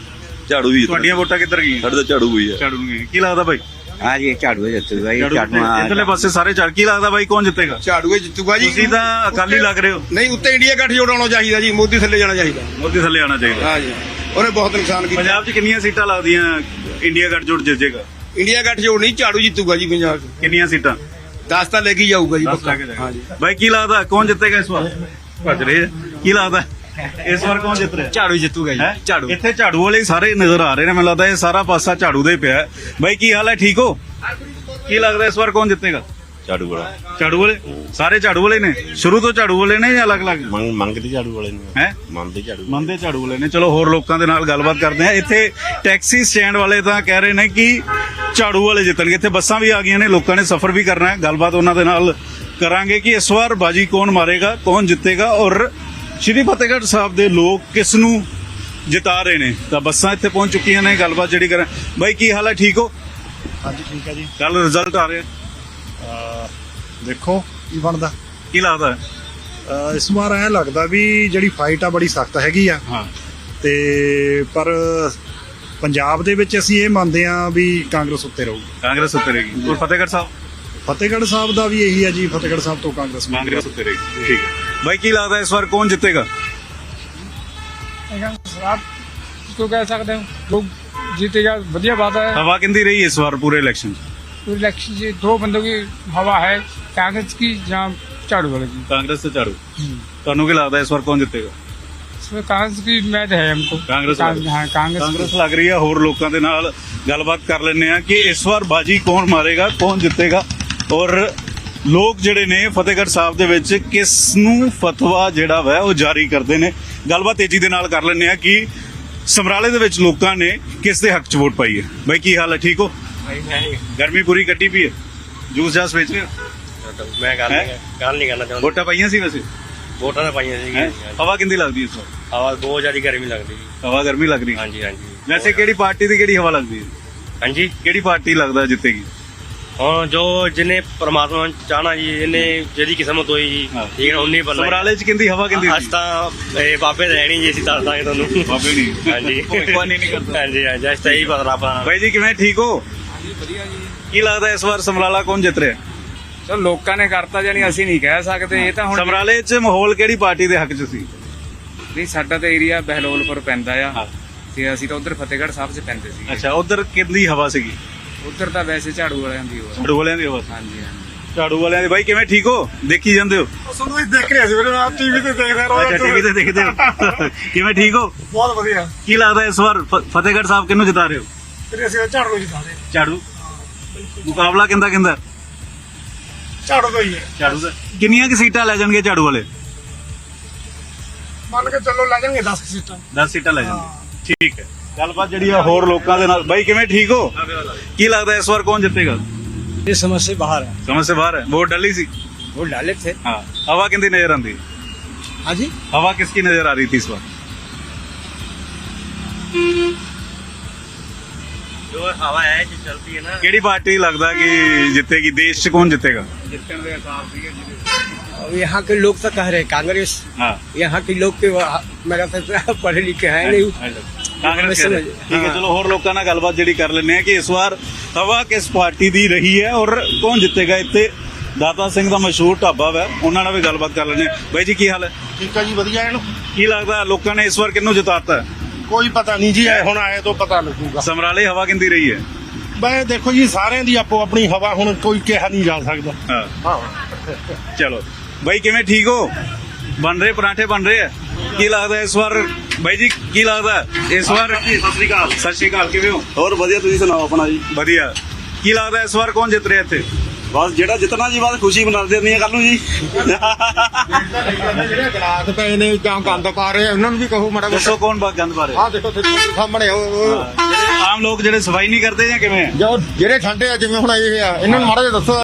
ਝਾੜੂ ਹੀ ਤੁਹਾਡੀਆਂ ਵੋਟਾਂ ਕਿੱਧਰ ਗਈਆਂ? ਸਾਡੇ ਤਾਂ ਝਾੜੂ ਹੀ ਆ। ਝਾੜੂ ਨੂੰ ਗਈਆਂ। ਕੀ ਲੱਗਦਾ ਬਾਈ? ਹਾਂ ਜੀ ਝਾੜੂ ਜਿੱਤੂਗਾ ਜੀ ਝਾੜੂ ਝਾੜੂ ਇਧਰਲੇ ਪਾਸੇ ਸਾਰੇ ਝਾੜ। ਕੀ ਲੱਗਦਾ ਬਾਈ ਕੌਣ ਜਿੱਤੇਗਾ? ਝਾੜੂਏ ਜਿੱਤੂਗਾ ਜੀ। ਤੁਸੀਂ ਤਾਂ ਅਕਾਲੀ ਲੱਗ ਰਹੇ ਹੋ। ਨਹੀਂ ਉੱਤੇ ਇੰਡੀਆ ਗੱਠ ਜੋੜਾਉਣਾ ਚਾਹੀਦਾ ਜੀ ਮੋਦੀ ਥੱਲੇ ਜਾਣਾ ਚਾਹੀਦਾ। ਮੋਦੀ ਥੱਲੇ ਆਣਾ ਚਾਹੀਦਾ। ਹਾਂ ਜੀ। ਉਹਨੇ ਬਹੁਤ ਨੁਕਸਾਨ ਕੀਤਾ। ਪੰਜਾਬ 'ਚ ਕਿੰਨੀਆਂ ਸੀਟਾਂ ਲੱਗਦੀਆਂ ਇੰਡੀਆ ਗੱਠਜੋੜ ਜਿੱਤੇਗਾ ਇੰਡੀਆ ਗੱਠ ਜੋੜ ਨਹੀਂ ਝਾੜੂ ਜਿੱਤੂਗਾ ਜੀ ਪੰਜਾਬ 'ਚ। ਕਿੰਨੀਆਂ ਸੀਟਾਂ? 10 ਤਾਂ ਲੈ ਕੇ ਹੀ ਜਾਊਗਾ ਜੀ ਪੱਕਾ। ਲੈ ਕੇ ਜਾਏਗਾ। ਹਾਂ ਜੀ ਬਾਈ ਕੀ ਲੱਗਦਾ? ਕੌਣ ਜਿੱਤੇਗਾ ਇਸ ਵਾਰ? ਭੱਜ ਰਹੇ ਆ। ਕੀ ਲੱਗਦਾ? ਇਸ ਵਾਰ ਕੌਣ ਜਿੱਤ ਰਿਹਾ? ਝਾੜੂ ਜਿੱਤੂਗਾ ਜੀ? ਝਾੜੂ। ਇੱਥੇ ਝਾੜੂ ਵਾਲੇ ਹੀ ਸਾਰੇ ਨਜ਼ਰ ਆ ਰਹੇ ਨੇ ਮੈਨੂੰ ਲੱਗਦਾ ਇਹ ਸਾਰਾ ਪਾਸਾ ਝਾੜੂ ਦਾ ਹੀ ਪਿਆ ਹੈ। ਬਾਈ ਕੀ ਹਾਲ ਹੈ? ਠੀਕ ਹੋ? ਕੀ ਲੱਗਦਾ ਇਸ ਵਾਰ ਕੌਣ ਜਿੱਤੇਗਾ? ਝਾੜੂ ਵਾਲਾ। ਝਾੜੂ ਵਾਲੇ? ਸਾਰੇ ਝਾੜੂ ਵਾਲੇ ਨੇ? ਸ਼ੁਰੂ ਤੋਂ ਝਾੜੂ ਵਾਲੇ ਨੇ ਜਾਂ ਅਲੱਗ-ਅਲੱਗ ਮੰਗ ਮੰਗਦੇ ਝਾੜੂ ਵਾਲੇ ਨੂੰ। ਹੈ? ਮੰਨਦੇ ਝਾੜੂ ਮੰਨਦੇ ਝਾੜੂ ਵਾਲੇ ਨੇ। ਚਲੋ ਹੋਰ ਲੋਕਾਂ ਦੇ ਨਾਲ ਗੱਲਬਾਤ ਕਰਦੇ ਆ ਇੱਥੇ ਟੈਕਸੀ ਸਟੈਂਡ ਵਾਲੇ ਤਾਂ ਕਹਿ ਰਹੇ ਨੇ ਕਿ ਝਾੜੂ ਵਾਲੇ ਜਿੱਤਣਗੇ। ਇੱਥੇ ਬੱਸਾਂ ਵੀ ਆ ਗਈਆਂ ਨੇ। ਲੋਕਾਂ ਨੇ ਸਫ਼ਰ ਵੀ ਕਰਨਾ ਹੈ। ਗੱਲਬਾਤ ਉਹਨਾਂ ਦੇ ਨਾਲ ਕਰਾਂਗੇ ਕਿ ਇਸ ਵਾਰ ਬਾਜੀ ਕੌਣ ਮਾਰੇਗਾ ਕੌਣ ਜਿੱਤੇਗਾ। ਔਰ ਸ਼੍ਰੀ ਫਤਿਹਗੜ੍ਹ ਸਾਹਿਬ ਦੇ ਲੋਕ ਕਿਸ ਨੂੰ ਜਿਤਾ ਰਹੇ ਨੇ? ਤਾਂ ਬੱਸਾਂ ਇੱਥੇ ਪਹੁੰਚ ਚੁੱਕੀਆਂ ਨੇ। ਗੱਲਬਾਤ ਜਿਹੜੀ ਕਰਾਂ ਬਾਈ ਕੀ ਹਾਲ ਹੈ? ਠੀਕ ਹੋ? ਹਾਂਜੀ ਠੀਕ ਹੈ ਜੀ। ਕੱਲ ਰਿਜ਼ਲਟ ਆ ਰਿਹਾ। ਦੇਖੋ ਕੀ ਬਣਦਾ ਕੀ ਲੱਗਦਾ ਹੈ? ਅਹ ਇਸ ਵਾਰ ਐ ਲੱਗਦਾ ਵੀ ਜਿਹੜੀ ਫਾਈਟ ਆ ਬੜੀ ਸਖਤ ਹੈਗੀ ਆ ਹਾਂ ਤੇ ਪਰ ਪੰਜਾਬ ਦੇ ਵਿੱਚ ਅਸੀਂ ਇਹ ਮੰਨਦੇ ਆ ਵੀ ਕਾਂਗਰਸ ਉੱਤੇ ਰਹੂਗੀ ਕਾਂਗਰਸ ਉਤਰੇਗੀ ਔਰ ਫਤਿਹਗੜ੍ਹ ਸਾਹਿਬ ਫਤਿਹਗੜ੍ਹ ਸਾਹਿਬ ਦਾ ਵੀ ਇਹੀ ਆ ਜੀ ਫਤਿਹਗੜ੍ਹ ਸਾਹਿਬ ਤੋਂ ਕਾਂਗਰਸ ਕਾਂਗਰਸ ਉਤਰੇਗੀ ਠੀਕ ਹੈ ਬਾਈ ਕੀ ਲੱਗਦਾ ਇਸ ਵਾਰ ਕੌਣ ਜਿੱਤੇਗਾ आप इसको कह सकते हैं लोग जीतेगा बढ़िया बात है ਹਵਾ ਕਿੰਦੀ ਰਹੀ ਇਸ ਵਾਰ ਪੂਰੇ ਇਲੈਕਸ਼ਨ 'ਚ इलेक्शन से दो बंदों की हवा है कांग्रेस की जहाँ झाड़ू वाले की ਕਾਂਗਰਸ ਤੇ ਝਾੜੂ ਤੁਹਾਨੂੰ ਕੀ ਲੱਗਦਾ ਇਸ ਵਾਰ ਕੌਣ ਜਿੱਤੇਗਾ इसमें कांग्रेस की मैच है हमको कांग्रेस वाले। हाँ कांग्रेस ਕਾਂਗਰਸ ਲੱਗ ਰਹੀ ਹੈ ਹੋਰ ਲੋਕਾਂ ਦੇ ਨਾਲ ਗੱਲਬਾਤ ਕਰ ਲੈਂਦੇ ਆ ਕਿ ਇਸ ਵਾਰ ਬਾਜੀ ਕੌਣ ਮਾਰੇਗਾ ਕੌਣ ਜਿੱਤੇਗਾ ਔਰ ਲੋਕ ਜਿਹੜੇ ਨੇ ਫਤਿਹਗੜ੍ਹ ਸਾਹਿਬ ਦੇ ਵਿੱਚ ਕਿਸ ਨੂੰ ਫਤਵਾ ਜਿਹੜਾ ਵਾ ਉਹ ਜਾਰੀ ਕਰਦੇ ਨੇ ਗੱਲਬਾਤ ਤੇਜ਼ੀ ਦੇ ਨਾਲ ਕਰ ਲੈਂਦੇ ਆ ਕਿ ਸਮਰਾਲੇ ਦੇ ਵਿੱਚ ਲੋਕਾਂ ਨੇ ਕਿਸ ਦੇ ਹੱਕ 'ਚ ਵੋਟ ਪਾਈ ਹੈ ਬਾਈ ਕੀ ਹਾਲ ਹੈ ਠੀਕ ਹੋ ਗਰਮੀ ਪੂਰੀ ਕੱਟੀ ਪਈ ਹੈ। ਜੂਸ ਜਾਸ ਵੇਚ ਰਹੇ ਹੋ ਮੈਂ ਗੱਲ? ਨਹੀਂ ਗੱਲ ਨਹੀਂ ਕਰਨਾ ਚਾਹੁੰਦਾ। ਵੋਟਾਂ ਪਾਈਆਂ ਸੀ ਵੈਸੇ? ਵੋਟਾਂ ਤਾਂ ਪਾਈਆਂ ਹੈਂ? ਸੀਗੀਆਂ ਹਵਾ ਕਿੰਦੀ ਲੱਗਦੀ ਇਸ ਵਾਰ ਹਵਾ ਬਹੁਤ ਜ਼ਿਆਦਾ ਗਰਮੀ ਲੱਗਦੀ ਜੀ। ਹਵਾ ਗਰਮੀ ਲੱਗ ਰਹੀ ਹਾਂਜੀ ਹਾਂਜੀ। ਵੈਸੇ ਕਿਹੜੀ ਪਾਰਟੀ ਦੀ ਕਿਹੜੀ ਹਵਾ ਲੱਗਦੀ ਹੈ? ਹਾਂਜੀ? ਕਿਹੜੀ ਪਾਰਟੀ ਲੱਗਦਾ ਜਿੱਤੇਗੀ ਹੁਣ ਜੋ ਜਿਹਨੇ ਪ੍ਰਮਾਤਮਾ ਚਾਹਣਾ ਜੀ ਇਹਨੇ ਜਿਹਦੀ ਕਿਸਮਤ ਹੋਈ ਜੀ ਹਾਂ। ਠੀਕ ਹੈ ਉਨੀ ਬੱਲਾ ਸਮਰਾਲੇ ਚ ਕਿੰਦੀ ਹਵਾ ਕਿੰਦੀ ਅੱਜ ਤਾਂ ਇਹ ਬਾਬੇ ਦੇ ਰਹਿਣੀ ਜੀ ਅਸੀਂ ਦੱਸ ਦਾਂਗੇ ਤੁਹਾਨੂੰ। ਬਾਬੇ ਨਹੀਂ। ਹਾਂਜੀ। ਭਵਿੱਖਬਾਣੀ ਨਹੀਂ ਕਰਦਾ। ਹਾਂਜੀ ਹਾਂਜੀ ਅੱਜ ਤਾਂ ਇਹੀ ਪਤਾ ਰੱਬ ਦਾ ਬਾਈ ਜੀ ਕਿਵੇਂ? ਠੀਕ ਹੋ? ਵਧੀਆ ਜੀ। ਕੀ ਲੱਗਦਾ ਇਸ ਵਾਰ ਸਮਰਾਲਾ ਕੌਣ ਜਿੱਤ ਰਿਹਾ? ਚਲੋ ਲੋਕਾਂ ਨੇ ਕਰਤਾ ਜਾਨੀ ਅਸੀਂ ਨਹੀਂ ਕਹਿ ਸਕਦੇ। ਇਹ ਤਾਂ ਹੁਣ ਸਮਰਾਲੇ ਚ ਮਾਹੌਲ ਕਿਹੜੀ ਪਾਰਟੀ ਦੇ ਹੱਕ ਚ ਸੀ? ਨਹੀਂ ਸਾਡਾ ਤਾਂ ਏਰੀਆ ਬਹਿਲੋਲਪੁਰ ਪੈਂਦਾ। ਆ। ਤੇ ਅਸੀਂ ਤਾਂ ਉਧਰ ਫਤਿਹਗੜ੍ਹ ਸਾਹਿਬ 'ਚ ਪੈਂਦੇ ਸੀ। ਅੱਛਾ ਉਧਰ ਕਿੰਦੀ ਹਵਾ ਸੀਗੀ? ਉਧਰ ਤਾਂ ਵੈਸੇ ਝਾੜੂ ਵਾਲਿਆਂ ਦੀ ਹੋਆ ਝਾੜੂ ਵਾਲਿਆਂ ਦੀ ਹਵਾ ਸੀ। ਹਾਂਜੀ ਹਾਂਜੀ। ਝਾੜੂ ਵਾਲਿਆਂ ਦੀ। ਬਾਈ ਕਿਵੇਂ ਠੀਕ ਹੋ? ਦੇਖੀ ਜਾਂਦੇ ਹੋ? ਸਾਨੂੰ ਹੀ ਦੇਖ ਰਿਹਾ ਸੀ ਵੀਰੇ ਆਪ ਟੀਵੀ ਤੇ ਦੇਖ ਰਿਹਾ। ਅੱਛਾ ਟੀਵੀ ਤੇ ਦੇਖਦੇ ਹੋ। [laughs] ਕਿਵੇਂ ਠੀਕ ਹੋ? ਬਹੁਤ ਵਧੀਆ। ਕੀ ਲੱਗਦਾ ਇਸ ਵਾਰ ਫਤਿਹਗੜ੍ਹ ਸਾਹਿਬ ਕਿਹਨੂੰ ਜਿਤਾ ਰਹੇ ਹੋ? ਫਿਰ ਅਸੀਂ ਤਾਂ ਮੁਕਾਬਲਾ ਕਿੰਦਾ ਕਿੰਦਾ? ਝਾੜੂ ਤੋਂ ਹੀ ਹੈ। ਝਾੜੂ ਦਾ। ਕਿੰਨੀਆਂ ਕਿ ਸੀਟਾਂ ਲੈ ਜਾਣਗੇ ਝਾੜੂ ਵਾਲੇ? ਮੰਨ ਕੇ ਚੱਲੋ ਲੈ ਜਾਣਗੇ 10 ਸੀਟਾਂ। 10 ਸੀਟਾਂ ਲੈ ਜਾਣਗੇ। ਠੀਕ ਹੈ। ਗੱਲਬਾਤ ਜਿਹੜੀ ਆ ਹੋਰ ਲੋਕਾਂ ਦੇ ਨਾਲ। ਬਾਈ ਕਿਵੇਂ ਠੀਕ ਹੋ? ਕੀ ਲੱਗਦਾ ਇਸ ਵਾਰ ਕੌਣ ਜਿੱਤੇਗਾ? ਇਹ ਸਮੱਸਿਆ ਬਾਹਰ ਹੈ ਸਮੱਸਿਆ ਬਾਹਰ ਹੈ। ਵੋਟ ਡਾਲੀ ਸੀ? ਵੋਟ ਡਾਲੇ ਥੇ ਹਾਂ। ਹਵਾ ਕਿੰਦੀ ਨਜ਼ਰ ਆਂਦੀ? ਹਾਂਜੀ? ਹਵਾ ਕਿਸਕੀ ਨਜ਼ਰ ਆ ਰਹੀ ਥੀ ਇਸ ਵਾਰ? ਜੋ ਹਵਾ ਹੈ ਜੋ ਚਲਦੀ ਹੈ ਨਾ केड़ी पार्टी लगता कि जितेगी देश च कौन जितेगा ਜਿੱਤਣ ਦੇ ਆਸਾਰ ਸੀਗੇ ਜਿਹਦੇ अब यहाँ के लोग तो कह रहे हैं कांग्रेस हाँ यहाँ के लोग के मेरा फैसला पढ़े लिखे हैं नहीं ਕਾਂਗਰਸ ਸਮਝ- ਠੀਕ ਹੈ ਚਲੋ ਹੋਰ ਲੋਕਾਂ ਨਾਲ ਗੱਲਬਾਤ ਜਿਹੜੀ ਕਰ ਲੈਂਦੇ ਆ ਕਿ ਇਸ ਵਾਰ ਹਵਾ ਕਿਸ ਪਾਰਟੀ ਦੀ ਰਹੀ ਹੈ ਔਰ ਕੌਣ ਜਿੱਤੇਗਾ ਇੱਥੇ ਦਾਤਾ ਸਿੰਘ ਦਾ ਮਸ਼ਹੂਰ ਢਾਬਾ ਹੈ ਉਹਨਾਂ ਨਾਲ ਵੀ ਗੱਲਬਾਤ ਕਰ ਲੈਂਦੇ ਆ ਬਾਈ ਜੀ ਕੀ ਹਾਲ ਹੈ ਠੀਕ ਹੈ ਜੀ ਵਧੀਆ ਇਹਨੂੰ ਕੀ ਲੱਗਦਾ ਲੋਕਾਂ ਨੇ ਇਸ ਵਾਰ ਕਿਹਨੂੰ ਜਿਤਾਤਾ ਹੈ? ਕੋਈ ਪਤਾ ਨਹੀਂ ਜੀ ਇਹ ਹੁਣ ਆਏ ਤੋਂ ਪਤਾ ਲੱਗੂਗਾ। ਸਮਰਾਲੇ ਹਵਾ ਕਿੰਦੀ ਰਹੀ ਹੈ? ਬਈ ਦੇਖੋ ਜੀ ਸਾਰਿਆਂ ਦੀ ਆਪੋ ਆਪਣੀ ਹਵਾ ਹੁਣ ਕੋਈ ਕਿਹਾ ਨਹੀਂ ਜਾ ਸਕਦਾ। ਹਾਂ। ਹਾਂ। ਚਲੋ। ਬਾਈ ਕਿਵੇਂ ਠੀਕ ਹੋ? ਬਣ ਰਹੇ ਪਰਾਂਠੇ ਬਣ ਰਹੇ ਆ ਕੀ ਲੱਗਦਾ ਇਸ ਵਾਰ? ਬਾਈ ਜੀ ਕੀ ਲੱਗਦਾ ਇਸ ਵਾਰ? ਸਤਿ ਸ੍ਰੀ ਅਕਾਲ। ਸਤਿ ਸ਼੍ਰੀ ਅਕਾਲ ਕਿਵੇਂ ਹੋ? ਹੋਰ ਵਧੀਆ ਤੁਸੀਂ ਸੁਣਾਓ ਆਪਣਾ ਜੀ? ਵਧੀਆ। ਕੀ ਲੱਗਦਾ ਇਸ ਵਾਰ ਕੌਣ ਜਿੱਤ ਰਿਹਾ ਇੱਥੇ? ਬਸ ਜਿਹੜਾ ਜਿੱਤਣਾ ਜੀ ਬਸ ਖੁਸ਼ੀ ਮਨਾਉਂਦੇ ਨਹੀਂ ਕੱਲ ਨੂੰ ਜੀ। ਜਿਹੜੇ ਗਲਾਸ ਪਏ ਨੇ ਜਾਂ ਗੰਦ ਪਾ ਰਹੇ ਉਹਨਾਂ ਨੂੰ ਵੀ ਕਹੋ ਮਾੜਾ ਦੱਸੋ ਕੌਣ ਬਾਤ ਗੰਦ ਪਾ ਰਿਹਾ? ਆਹ ਦੇਖੋ ਤੁਹਾਡੇ ਸਾਹਮਣੇ ਉਹ ਜਿਹੜੇ ਆਮ ਲੋਕ ਜਿਹੜੇ ਸਫ਼ਾਈ ਨਹੀਂ ਕਰਦੇ ਜਾਂ ਕਿਵੇਂ? ਜੋ ਜਿਹੜੇ ਠੰਡੇ ਆ ਜਿਵੇਂ ਹੁਣ ਇਹ ਆ ਇਹਨਾਂ ਨੂੰ ਮਾੜਾ ਜਿਹਾ ਦੱਸੋ।